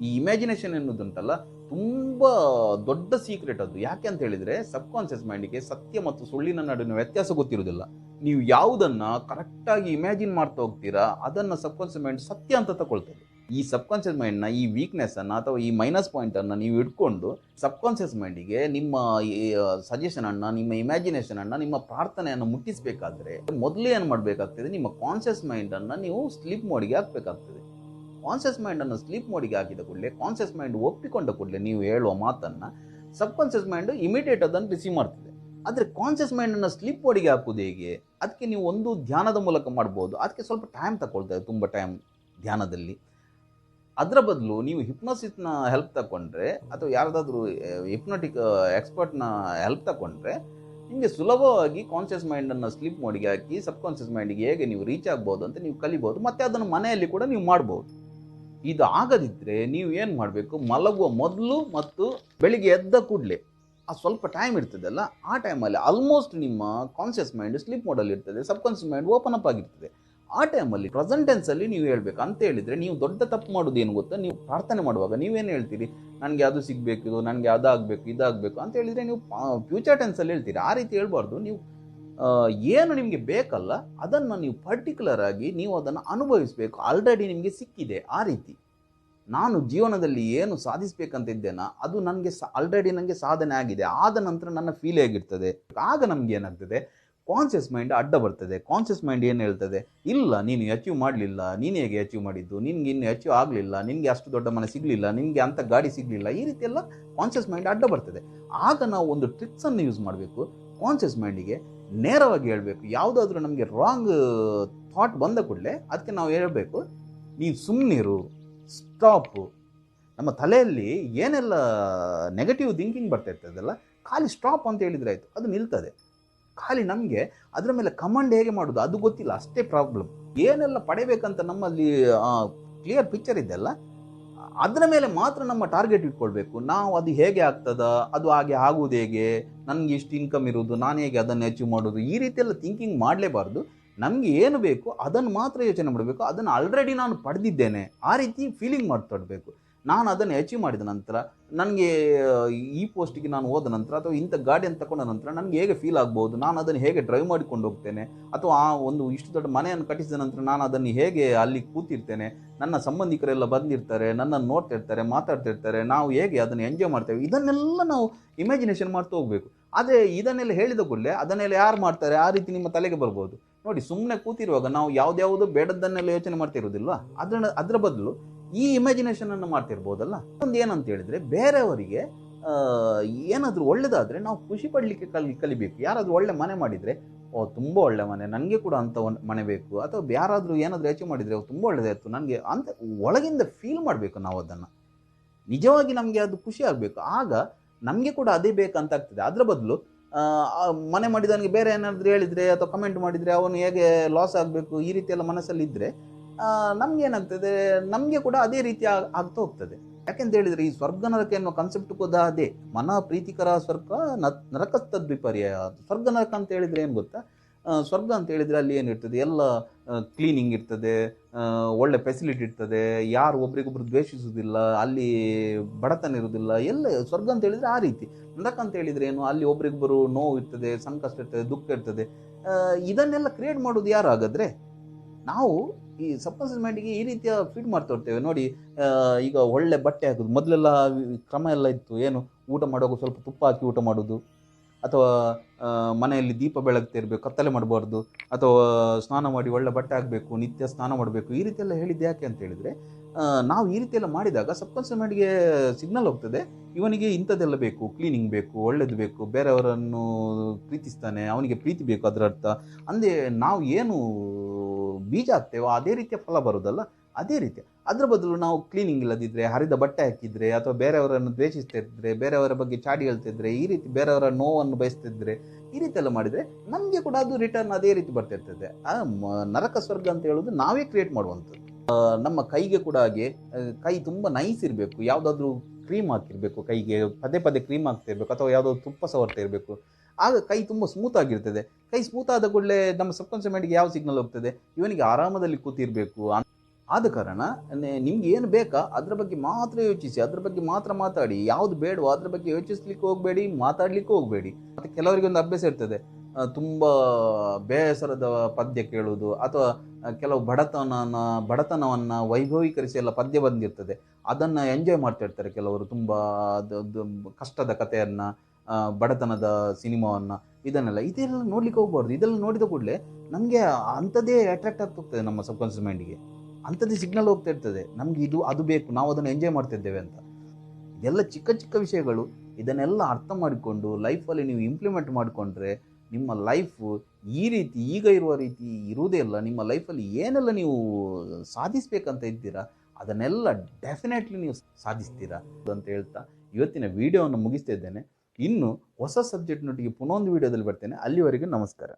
ಈ ಇಮ್ಯಾಜಿನೇಷನ್ ಎನ್ನುವುದುಂಟಲ್ಲ, ತುಂಬ ದೊಡ್ಡ ಸೀಕ್ರೆಟ್ ಅದು. ಯಾಕೆ ಅಂತ ಹೇಳಿದ್ರೆ ಸಬ್ ಮೈಂಡಿಗೆ ಮೈಂಡ್ಗೆ ಸತ್ಯ ಮತ್ತು ಸುಳ್ಳಿನ ನಡುವಿನ ವ್ಯತ್ಯಾಸ ಗೊತ್ತಿರುವುದಿಲ್ಲ. ನೀವು ಯಾವುದನ್ನ ಕರೆಕ್ಟಾಗಿ ಇಮ್ಯಾಜಿನ್ ಮಾಡ್ತಾ ಹೋಗ್ತೀರಾ, ಅದನ್ನ ಸಬ್ಕಾನ್ಷಿಯಸ್ ಮೈಂಡ್ ಸತ್ಯ ಅಂತ ತಗೊಳ್ತದೆ. ಈ ಸಬ್ ಕಾನ್ಸಿಯಸ್ ಮೈಂಡ್ನ ಈ ವೀಕ್ನೆಸ್ಸನ್ನು ಅಥವಾ ಈ ಮೈನಸ್ ಪಾಯಿಂಟ್ ಅನ್ನ ನೀವು ಇಟ್ಕೊಂಡು ಸಬ್ ಕಾನ್ಸಿಯಸ್ ಮೈಂಡಿಗೆ ನಿಮ್ಮ ಸಜೆಷನ್ ಅನ್ನ, ನಿಮ್ಮ ಇಮ್ಯಾಜಿನೇಷನನ್ನು ನಿಮ್ಮ ಪ್ರಾರ್ಥನೆಯನ್ನು ಮುಟ್ಟಿಸಬೇಕಾದ್ರೆ, ಮೊದಲೇ ಏನು ಮಾಡಬೇಕಾಗ್ತದೆ, ನಿಮ್ಮ ಕಾನ್ಷಿಯಸ್ ಮೈಂಡ್ ಅನ್ನ ನೀವು ಸ್ಲಿಪ್ ಮೋಡಿಗೆ ಹಾಕಬೇಕಾಗ್ತದೆ. ಕಾನ್ಸಿಯಸ್ ಮೈಂಡನ್ನು ಸ್ಲೀಪ್ ಮೋಡಿಗೆ ಹಾಕಿದ ಕೂಡಲೇ ಕಾನ್ಸಿಯಸ್ ಮೈಂಡ್ ಒಪ್ಪಿಕೊಂಡ ಕೂಡಲೇ ನೀವು ಹೇಳುವ ಮಾತನ್ನು ಸಬ್ ಕಾನ್ಸಿಯಸ್ ಮೈಂಡ್ ಇಮಿಡಿಯೇಟ್ ಅದನ್ನು ರಿಸೀವ್ ಮಾಡ್ತದೆ. ಆದರೆ ಕಾನ್ಸಿಯಸ್ ಮೈಂಡನ್ನು ಸ್ಲೀಪ್ ಮೋಡಿಗೆ ಹಾಕೋದು ಹೇಗೆ? ಅದಕ್ಕೆ ನೀವು ಒಂದು ಧ್ಯಾನದ ಮೂಲಕ ಮಾಡ್ಬೋದು. ಅದಕ್ಕೆ ಸ್ವಲ್ಪ ಟೈಮ್ ತಗೊಳ್ತದೆ ತುಂಬ ಟೈಮ್ ಧ್ಯಾನದಲ್ಲಿ. ಅದರ ಬದಲು ನೀವು ಹಿಪ್ನೋಸಿಸ್ನ ಹೆಲ್ಪ್ ತಗೊಂಡ್ರೆ ಅಥವಾ ಯಾರ್ದಾದ್ರೂ ಹಿಪ್ನೋಟಿಕ್ ಎಕ್ಸ್ಪರ್ಟ್ನ ಹೆಲ್ಪ್ ತಗೊಂಡ್ರೆ ನಿಮಗೆ ಸುಲಭವಾಗಿ ಕಾನ್ಷಿಯಸ್ ಮೈಂಡನ್ನು ಸ್ಲೀಪ್ ಮೋಡಿಗೆ ಹಾಕಿ ಸಬ್ ಕಾನ್ಷಿಯಸ್ ಮೈಂಡಿಗೆ ಹೇಗೆ ನೀವು ರೀಚ್ ಆಗ್ಬೋದು ಅಂತ ನೀವು ಕಲಿಬೋದು. ಮತ್ತು ಅದನ್ನು ಮನೆಯಲ್ಲಿ ಕೂಡ ನೀವು ಮಾಡ್ಬೋದು. ಇದು ಆಗದಿದ್ದರೆ ನೀವು ಏನು ಮಾಡಬೇಕು? ಮಲಗುವ ಮೊದಲು ಮತ್ತು ಬೆಳಿಗ್ಗೆ ಎದ್ದ ಕೂಡಲೇ. ಆ ಸ್ವಲ್ಪ ಟೈಮ್ ಇರ್ತದಲ್ಲ, ಆ ಟೈಮಲ್ಲಿ ಆಲ್ಮೋಸ್ಟ್ ನಿಮ್ಮ ಕಾನ್ಷಿಯಸ್ ಮೈಂಡ್ ಸ್ಲೀಪ್ ಮೋಡಲ್ಲಿ ಇರ್ತದೆ subconscious mind open up ಆಗಿರ್ತದೆ. ಆ ಟೈಮಲ್ಲಿ ಪ್ರೆಸೆಂಟ್ ಟೆನ್ಸಲ್ಲಿ ನೀವು ಹೇಳಬೇಕು. ಅಂತ ಹೇಳಿದರೆ ನೀವು ದೊಡ್ಡ ತಪ್ಪು ಮಾಡೋದು ಏನು ಗೊತ್ತಾ? ನೀವು ಪ್ರಾರ್ಥನೆ ಮಾಡುವಾಗ ನೀವೇನು ಹೇಳ್ತೀರಿ? ನನಗೆ ಅದು ಸಿಗಬೇಕು ನನಗೆ ಅದಾಗಬೇಕು, ಇದಾಗಬೇಕು ಅಂತ ಹೇಳಿದರೆ ನೀವು ಫ್ಯೂಚರ್ ಟೆನ್ಸಲ್ಲಿ ಹೇಳ್ತೀರಿ. ಆ ರೀತಿ ಹೇಳ್ಬಾರ್ದು. ನೀವು ಏನು ನಿಮಗೆ ಬೇಕಲ್ಲ, ಅದನ್ನು ನೀವು ಪರ್ಟಿಕ್ಯುಲರ್ ಆಗಿ ನೀವು ಅದನ್ನು ಅನುಭವಿಸಬೇಕು. ಆಲ್ರೆಡಿ ನಿಮಗೆ ಸಿಕ್ಕಿದೆ ಆ ರೀತಿ. ನಾನು ಜೀವನದಲ್ಲಿ ಏನು ಸಾಧಿಸಬೇಕಂತ ಇದ್ದೇನಾ ಅದು ನನಗೆ ಆಲ್ರೆಡಿ ನನಗೆ ಸಾಧನೆ ಆಗಿದೆ. ಆದ ನಂತರ ನನ್ನ ಫೀಲ್ ಹೇಗಿರ್ತದೆ? ಆಗ ನಮ್ಗೆ ಏನಾಗ್ತದೆ? ಕಾನ್ಷಿಯಸ್ ಮೈಂಡ್ ಅಡ್ಡ ಬರ್ತದೆ. ಕಾನ್ಷಿಯಸ್ ಮೈಂಡ್ ಏನು ಹೇಳ್ತದೆ? ಇಲ್ಲ, ನೀನು ಅಚೀವ್ ಮಾಡಲಿಲ್ಲ, ನೀನು ಹೇಗೆ ಅಚೀವ್ ಮಾಡಿದ್ದು? ನಿನ್ಗೆ ಇನ್ನು ಅಚೀವ್ ಆಗಲಿಲ್ಲ, ನಿನಗೆ ಅಷ್ಟು ದೊಡ್ಡ ಮನೆ ಸಿಗಲಿಲ್ಲ, ನಿನಗೆ ಅಂಥ ಗಾಡಿ ಸಿಗಲಿಲ್ಲ, ಈ ರೀತಿ ಎಲ್ಲ ಕಾನ್ಷಿಯಸ್ ಮೈಂಡ್ ಅಡ್ಡ ಬರ್ತದೆ. ಆಗ ನಾವು ಒಂದು ಟ್ರಿಕ್ಸನ್ನು ಯೂಸ್ ಮಾಡಬೇಕು. ಕಾನ್ಷಿಯಸ್ ಮೈಂಡಿಗೆ ನೇರವಾಗಿ ಹೇಳಬೇಕು. ಯಾವುದಾದ್ರೂ ನಮಗೆ ರಾಂಗ್ ಥಾಟ್ ಬಂದ ಕೂಡಲೇ ಅದಕ್ಕೆ ನಾವು ಹೇಳಬೇಕು, ನೀವು ಸುಮ್ಮನಿರು ಸ್ಟಾಪು ನಮ್ಮ ತಲೆಯಲ್ಲಿ ಏನೆಲ್ಲ ನೆಗೆಟಿವ್ ಥಿಂಕಿಂಗ್ ಬರ್ತಾ ಇರ್ತದಲ್ಲ, ಖಾಲಿ ಸ್ಟಾಪ್ ಅಂತ ಹೇಳಿದ್ರೆ ಆಯಿತು, ಅದು ನಿಲ್ತದೆ. ಖಾಲಿ ನಮಗೆ ಅದರ ಮೇಲೆ ಕಮಾಂಡ್ ಹೇಗೆ ಮಾಡೋದು, ಅದು ಗೊತ್ತಿಲ್ಲ, ಅಷ್ಟೇ ಪ್ರಾಬ್ಲಮ್ ಏನೆಲ್ಲ ಪಡೆಯಬೇಕಂತ ನಮ್ಮಲ್ಲಿ ಕ್ಲಿಯರ್ ಪಿಕ್ಚರ್ ಇದೆಯಲ್ಲ ಅದರ ಮೇಲೆ ಮಾತ್ರ ನಮ್ಮ ಟಾರ್ಗೆಟ್ ಇಟ್ಕೊಳ್ಬೇಕು. ನಾವು ಅದು ಹೇಗೆ ಆಗ್ತದ, ಅದು ಹಾಗೆ ಆಗುವುದು ಹೇಗೆ, ನನಗೆ ಇಷ್ಟು ಇನ್ಕಮ್ ಇರೋದು ನಾನು ಹೇಗೆ ಅದನ್ನು ಅಚೀವ್ ಮಾಡೋದು ಈ ರೀತಿಯೆಲ್ಲ ಥಿಂಕಿಂಗ್ ಮಾಡಲೇಬಾರ್ದು. ನಮಗೆ ಏನು ಬೇಕು ಅದನ್ನು ಮಾತ್ರ ಯೋಚನೆ ಮಾಡಬೇಕು. ಅದನ್ನು ಆಲ್ರೆಡಿ ನಾನು ಪಡೆದಿದ್ದೇನೆ. ಆ ರೀತಿ ಫೀಲಿಂಗ್ ಮಾಡ್ತಾಡಬೇಕು ನಾನು ಅದನ್ನು ಅಚೀವ್ ಮಾಡಿದ ನಂತರ, ನನಗೆ, ಈ ಪೋಸ್ಟಿಗೆ ನಾನು ಹೋದ ನಂತರ ಅಥವಾ ಇಂಥ ಗಾಡಿಯನ್ನು ತಗೊಂಡ ನಂತರ ನನಗೆ ಹೇಗೆ ಫೀಲ್ ಆಗ್ಬೋದು ನಾನು ಅದನ್ನು ಹೇಗೆ ಡ್ರೈವ್ ಮಾಡಿಕೊಂಡು ಹೋಗ್ತೇನೆ? ಅಥವಾ ಆ ಒಂದು ಇಷ್ಟು ದೊಡ್ಡ ಮನೆಯನ್ನು ಕಟ್ಟಿಸಿದ ನಂತರ ನಾನು ಅದನ್ನು ಹೇಗೆ ಅಲ್ಲಿ ಕೂತಿರ್ತೇನೆ? ನನ್ನ ಸಂಬಂಧಿಕರೆಲ್ಲ ಬಂದಿರ್ತಾರೆ, ನನ್ನನ್ನು ನೋಡ್ತಿರ್ತಾರೆ ಮಾತಾಡ್ತಿರ್ತಾರೆ ನಾವು ಹೇಗೆ ಅದನ್ನು ಎಂಜಾಯ್ ಮಾಡ್ತೇವೆ? ಇದನ್ನೆಲ್ಲ ನಾವು ಇಮ್ಯಾಜಿನೇಷನ್ ಮಾಡ್ತಾ ಹೋಗಬೇಕು. ಆದರೆ ಇದನ್ನೆಲ್ಲ ಹೇಳಿದ ಕೂಡಲೇ ಅದನ್ನೆಲ್ಲ ಯಾರು ಮಾಡ್ತಾರೆ? ಆ ರೀತಿ ನಿಮ್ಮ ತಲೆಗೆ ಬರ್ಬೋದು. ನೋಡಿ ಸುಮ್ಮನೆ ಕೂತಿರುವಾಗ ನಾವು ಯಾವುದ್ಯಾವುದು ಬೇಡದ್ದನ್ನೆಲ್ಲ ಯೋಚನೆ ಮಾಡ್ತಿರೋದಿಲ್ವಾ ಅದರ ಅದರ ಬದಲು ಈ ಇಮ್ಯಾಜಿನೇಷನ್ ಅನ್ನು ಮಾಡ್ತಿರ್ಬೋದಲ್ಲ? ಒಂದು ಏನಂತ ಹೇಳಿದ್ರೆ, ಬೇರೆಯವರಿಗೆ ಏನಾದರೂ ಒಳ್ಳೆಯದಾದರೆ ನಾವು ಖುಷಿ ಪಡಲಿಕ್ಕೆ ಕಲಿ, ಕಲಿಬೇಕು. ಯಾರಾದರೂ ಒಳ್ಳೆ ಮನೆ ಮಾಡಿದರೆ, ಓ, ತುಂಬ ಒಳ್ಳೆ ಮನೆ, ನನಗೆ ಕೂಡ ಅಂಥ ಒಂದು ಮನೆ ಬೇಕು. ಅಥವಾ ಯಾರಾದರೂ ಏನಾದರೂ ಅಚೀವ್ ಮಾಡಿದರೆ ತುಂಬ ಒಳ್ಳೆಯದಾಯಿತು ನನಗೆ ಅಂತ ಒಳಗಿಂದ ಫೀಲ್ ಮಾಡಬೇಕು ನಾವು ಅದನ್ನು. ನಿಜವಾಗಿ ನಮಗೆ ಅದು ಖುಷಿ ಆಗಬೇಕು. ಆಗ ನಮಗೆ ಕೂಡ ಅದೇ ಬೇಕಂತ ಆಗ್ತದೆ ಅದರ ಬದಲು ಮನೆ ಮಾಡಿದವನಿಗೆ ಬೇರೆ ಏನಾದರೂ ಹೇಳಿದರೆ, ಅಥವಾ ಕಮೆಂಟ್ ಮಾಡಿದರೆ, ಅವನು ಹೇಗೆ ಲಾಸ್ ಆಗಬೇಕು, ಈ ರೀತಿಯೆಲ್ಲ ಮನಸ್ಸಲ್ಲಿ ಇದ್ದರೆ ನಮ್ಗೆ ಏನಾಗ್ತದೆ ನಮಗೆ ಕೂಡ ಅದೇ ರೀತಿ ಆಗ್- ಆಗ್ತಾ ಹೋಗ್ತದೆ. ಯಾಕೆಂತ ಹೇಳಿದ್ರೆ ಈ ಸ್ವರ್ಗ ನರಕ ಎನ್ನುವ ಕಾನ್ಸೆಪ್ಟ್ ಕೂಡ ಅದೇ ಮನ ಪ್ರೀತಿಕರ ಸ್ವರ್ಗ ನರಕ ನರಕಸ್ತದ್ ವಿಪರ್ಯ ಸ್ವರ್ಗ ನರಕ ಅಂತ ಹೇಳಿದ್ರೆ ಏನು ಗೊತ್ತಾ? ಸ್ವರ್ಗ ಅಂತ ಹೇಳಿದ್ರೆ ಅಲ್ಲಿ ಏನಿರ್ತದೆ ಎಲ್ಲ ಕ್ಲೀನಿಂಗ್ ಇರ್ತದೆ ಒಳ್ಳೆ ಫೆಸಿಲಿಟಿ ಇರ್ತದೆ, ಯಾರು ಒಬ್ರಿಗೊಬ್ರು ದ್ವೇಷಿಸುವುದಿಲ್ಲ ಅಲ್ಲಿ ಬಡತನ ಇರುವುದಿಲ್ಲ ಎಲ್ಲ ಸ್ವರ್ಗ ಅಂತ ಹೇಳಿದ್ರೆ ಆ ರೀತಿ. ನರಕ ಅಂತ ಹೇಳಿದ್ರೆ ಏನು? ಅಲ್ಲಿ ಒಬ್ರಿಗೊಬ್ಬರು ನೋವು ಇರ್ತದೆ, ಸಂಕಷ್ಟ ಇರ್ತದೆ, ದುಃಖ ಇರ್ತದೆ. ಇದನ್ನೆಲ್ಲ ಕ್ರಿಯೇಟ್ ಮಾಡೋದು ಯಾರು ಹಾಗಾದ್ರೆ ನಾವು ಈ ಸಬ್ಕಾನ್ಸಿಯಸ್ ಮೈಂಡಿಗೆ ಈ ರೀತಿಯ ಫೀಡ್ ಮಾಡ್ತಾ ಇರ್ತೇವೆ ನೋಡಿ ಈಗ ಒಳ್ಳೆ ಬಟ್ಟೆ ಹಾಕೋದು. ಮೊದಲೆಲ್ಲ ಕ್ರಮ ಎಲ್ಲ ಇತ್ತು. ಏನು, ಊಟ ಮಾಡುವಾಗ ಸ್ವಲ್ಪ ತುಪ್ಪ ಹಾಕಿ ಊಟ ಮಾಡೋದು. ಅಥವಾ ಮನೆಯಲ್ಲಿ ದೀಪ ಬೆಳಗ್ತಿರ್ಬೇಕು ಕತ್ತಲೆ ಮಾಡಬಾರ್ದು. ಅಥವಾ ಸ್ನಾನ ಮಾಡಿ ಒಳ್ಳೆ ಬಟ್ಟೆ ಹಾಕಬೇಕು, ನಿತ್ಯ ಸ್ನಾನ ಮಾಡಬೇಕು. ಈ ರೀತಿಯೆಲ್ಲ ಹೇಳಿದ್ದೆ ಯಾಕೆ ಅಂತ ಹೇಳಿದರೆ ನಾವು ಈ ರೀತಿಯೆಲ್ಲ ಮಾಡಿದಾಗ ಸಬ್ಕಾನ್ಸಿಯಸ್ ಮೈಂಡ್ಗೆ ಸಿಗ್ನಲ್ ಹೋಗ್ತದೆ. ಇವನಿಗೆ ಇಂಥದ್ದೆಲ್ಲ ಬೇಕು ಕ್ಲೀನಿಂಗ್ ಬೇಕು, ಒಳ್ಳೇದು ಬೇಕು, ಬೇರೆಯವರನ್ನು ಪ್ರೀತಿಸ್ತಾನೆ, ಅವನಿಗೆ ಪ್ರೀತಿ ಬೇಕು ಅದರ ಅರ್ಥ. ಅಂದರೆ ನಾವು ಏನು ಬೀಜ ಹಾಕ್ತೇವೋ ಅದೇ ರೀತಿಯ ಫಲ ಬರೋದಲ್ಲ, ಅದೇ ರೀತಿ. ಅದ್ರ ಬದಲು ನಾವು ಕ್ಲೀನಿಂಗ್ ಇಲ್ಲದಿದ್ದರೆ ಹರಿದ ಬಟ್ಟೆ ಹಾಕಿದರೆ, ಅಥವಾ ಬೇರೆಯವರನ್ನು ದ್ವೇಷಿಸ್ತಾ ಇದ್ದರೆ ಬೇರೆಯವರ ಬಗ್ಗೆ ಚಾಡಿ ಹೇಳ್ತಿದ್ರೆ ಈ ರೀತಿ ಬೇರೆಯವರ ನೋವನ್ನು ಬಯಸ್ತಿದ್ರೆ ಈ ರೀತಿ ಎಲ್ಲ ಮಾಡಿದರೆ ನಮಗೆ ಕೂಡ ಅದು ರಿಟರ್ನ್ ಅದೇ ರೀತಿ ಬರ್ತಿರ್ತದೆ ಆ ನರಕ ಸ್ವರ್ಗ ಅಂತ ಹೇಳೋದು ನಾವೇ ಕ್ರಿಯೇಟ್ ಮಾಡುವಂಥದ್ದು. ನಮ್ಮ ಕೈಗೆ ಕೂಡ ಹಾಗೆ ಕೈ ತುಂಬ ನೈಸ್ ಇರಬೇಕು. ಯಾವುದಾದ್ರೂ ಕ್ರೀಮ್ ಹಾಕಿರಬೇಕು ಕೈಗೆ, ಪದೇ ಪದೇ ಕ್ರೀಮ್ ಹಾಕ್ತಿರ್ಬೇಕು ಅಥವಾ ಯಾವುದಾದ್ರು ತುಪ್ಪ ಸವರ್ತಾ ಇರಬೇಕು. ಆಗ ಕೈ ತುಂಬ ಸ್ಮೂತ್ ಆಗಿರ್ತದೆ. ಕೈ ಸ್ಮೂತ್ ಆದ ಕೂಡಲೇ ನಮ್ಮ ಸಬ್ಕಾನ್ಷಿಯಸ್ ಮೈಂಡ್ಗೆ ಯಾವ ಸಿಗ್ನಲ್ ಹೋಗ್ತದೆ? ಇವನಿಗೆ ಆರಾಮದಲ್ಲಿ ಕೂತಿರಬೇಕು ಆದ ಕಾರಣ ನಿಮ್ಗೆ ಏನು ಬೇಕಾ ಅದ್ರ ಬಗ್ಗೆ ಮಾತ್ರ ಯೋಚಿಸಿ, ಅದ್ರ ಬಗ್ಗೆ ಮಾತ್ರ ಮಾತಾಡಿ. ಯಾವ್ದು ಬೇಡವೋ ಅದ್ರ ಬಗ್ಗೆ ಯೋಚಿಸ್ಲಿಕ್ಕೆ ಹೋಗಬೇಡಿ, ಮಾತಾಡ್ಲಿಕ್ಕೆ ಹೋಗಬೇಡಿ. ಮತ್ತೆ ಕೆಲವರಿಗೆ ಒಂದು ಅಭ್ಯಾಸ ಇರ್ತದೆ. ತುಂಬ ಬೇಸರದ ಪದ್ಯ ಕೇಳುವುದು ಅಥವಾ ಕೆಲವು ಬಡತನ ಬಡತನವನ್ನ ವೈಭವೀಕರಿಸಿ ಎಲ್ಲ ಪದ್ಯ ಬಂದಿರ್ತದೆ. ಅದನ್ನ ಎಂಜಾಯ್ ಮಾಡ್ತಾ ಇರ್ತಾರೆ ಕೆಲವರು. ತುಂಬಾ ಕಷ್ಟದ ಕಥೆಯನ್ನ ಬಡತನದ ಸಿನಿಮಾವನ್ನ, ಇದನ್ನೆಲ್ಲ ಇದೆಲ್ಲ ನೋಡ್ಲಿಕ್ಕೆ ಹೋಗ್ಬಾರ್ದು. ಇದೆಲ್ಲ ನೋಡಿದ ಕೂಡಲೇ ನಮಗೆ ಅಂಥದ್ದೇ ಅಟ್ರಾಕ್ಟ್ ಆಗ್ತಾ ಹೋಗ್ತದೆ ನಮ್ಮ ಸಬ್ ಕಾನ್ಷಿಯಸ್ ಮೈಂಡಿಗೆ ಅಂಥದ್ದೇ ಸಿಗ್ನಲ್ ಹೋಗ್ತಾ ಇರ್ತದೆ. ನಮ್ಗೆ ಇದು, ಅದು ಬೇಕು, ನಾವು ಅದನ್ನು ಎಂಜಾಯ್ ಮಾಡ್ತಿದ್ದೇವೆ ಅಂತ. ಇದೆಲ್ಲ ಚಿಕ್ಕ ಚಿಕ್ಕ ವಿಷಯಗಳು, ಇದನ್ನೆಲ್ಲ ಅರ್ಥ ಮಾಡಿಕೊಂಡು ಲೈಫಲ್ಲಿ ನೀವು ಇಂಪ್ಲಿಮೆಂಟ್ ಮಾಡಿಕೊಂಡ್ರೆ ನಿಮ್ಮ ಲೈಫು ಈ ರೀತಿ, ಈಗ ಇರುವ ರೀತಿ ಇರುವುದೇ ಇಲ್ಲ. ನಿಮ್ಮ ಲೈಫಲ್ಲಿ ಏನೆಲ್ಲ ನೀವು ಸಾಧಿಸಬೇಕಂತ ಇದ್ದೀರಾ, ಅದನ್ನೆಲ್ಲ ಡೆಫಿನೆಟ್ಲಿ ನೀವು ಸಾಧಿಸ್ತೀರಾ ಅಂತ ಹೇಳ್ತಾ ಇವತ್ತಿನ ವಿಡಿಯೋವನ್ನು ಮುಗಿಸ್ತಾ ಇದ್ದೇನೆ. ಇನ್ನು ಹೊಸ ಸಬ್ಜೆಕ್ಟ್ನೊಟ್ಟಿಗೆ ಪುನಃ ಒಂದು ವಿಡಿಯೋದಲ್ಲಿ ಬರ್ತೇನೆ. ಅಲ್ಲಿವರೆಗೂ ನಮಸ್ಕಾರ.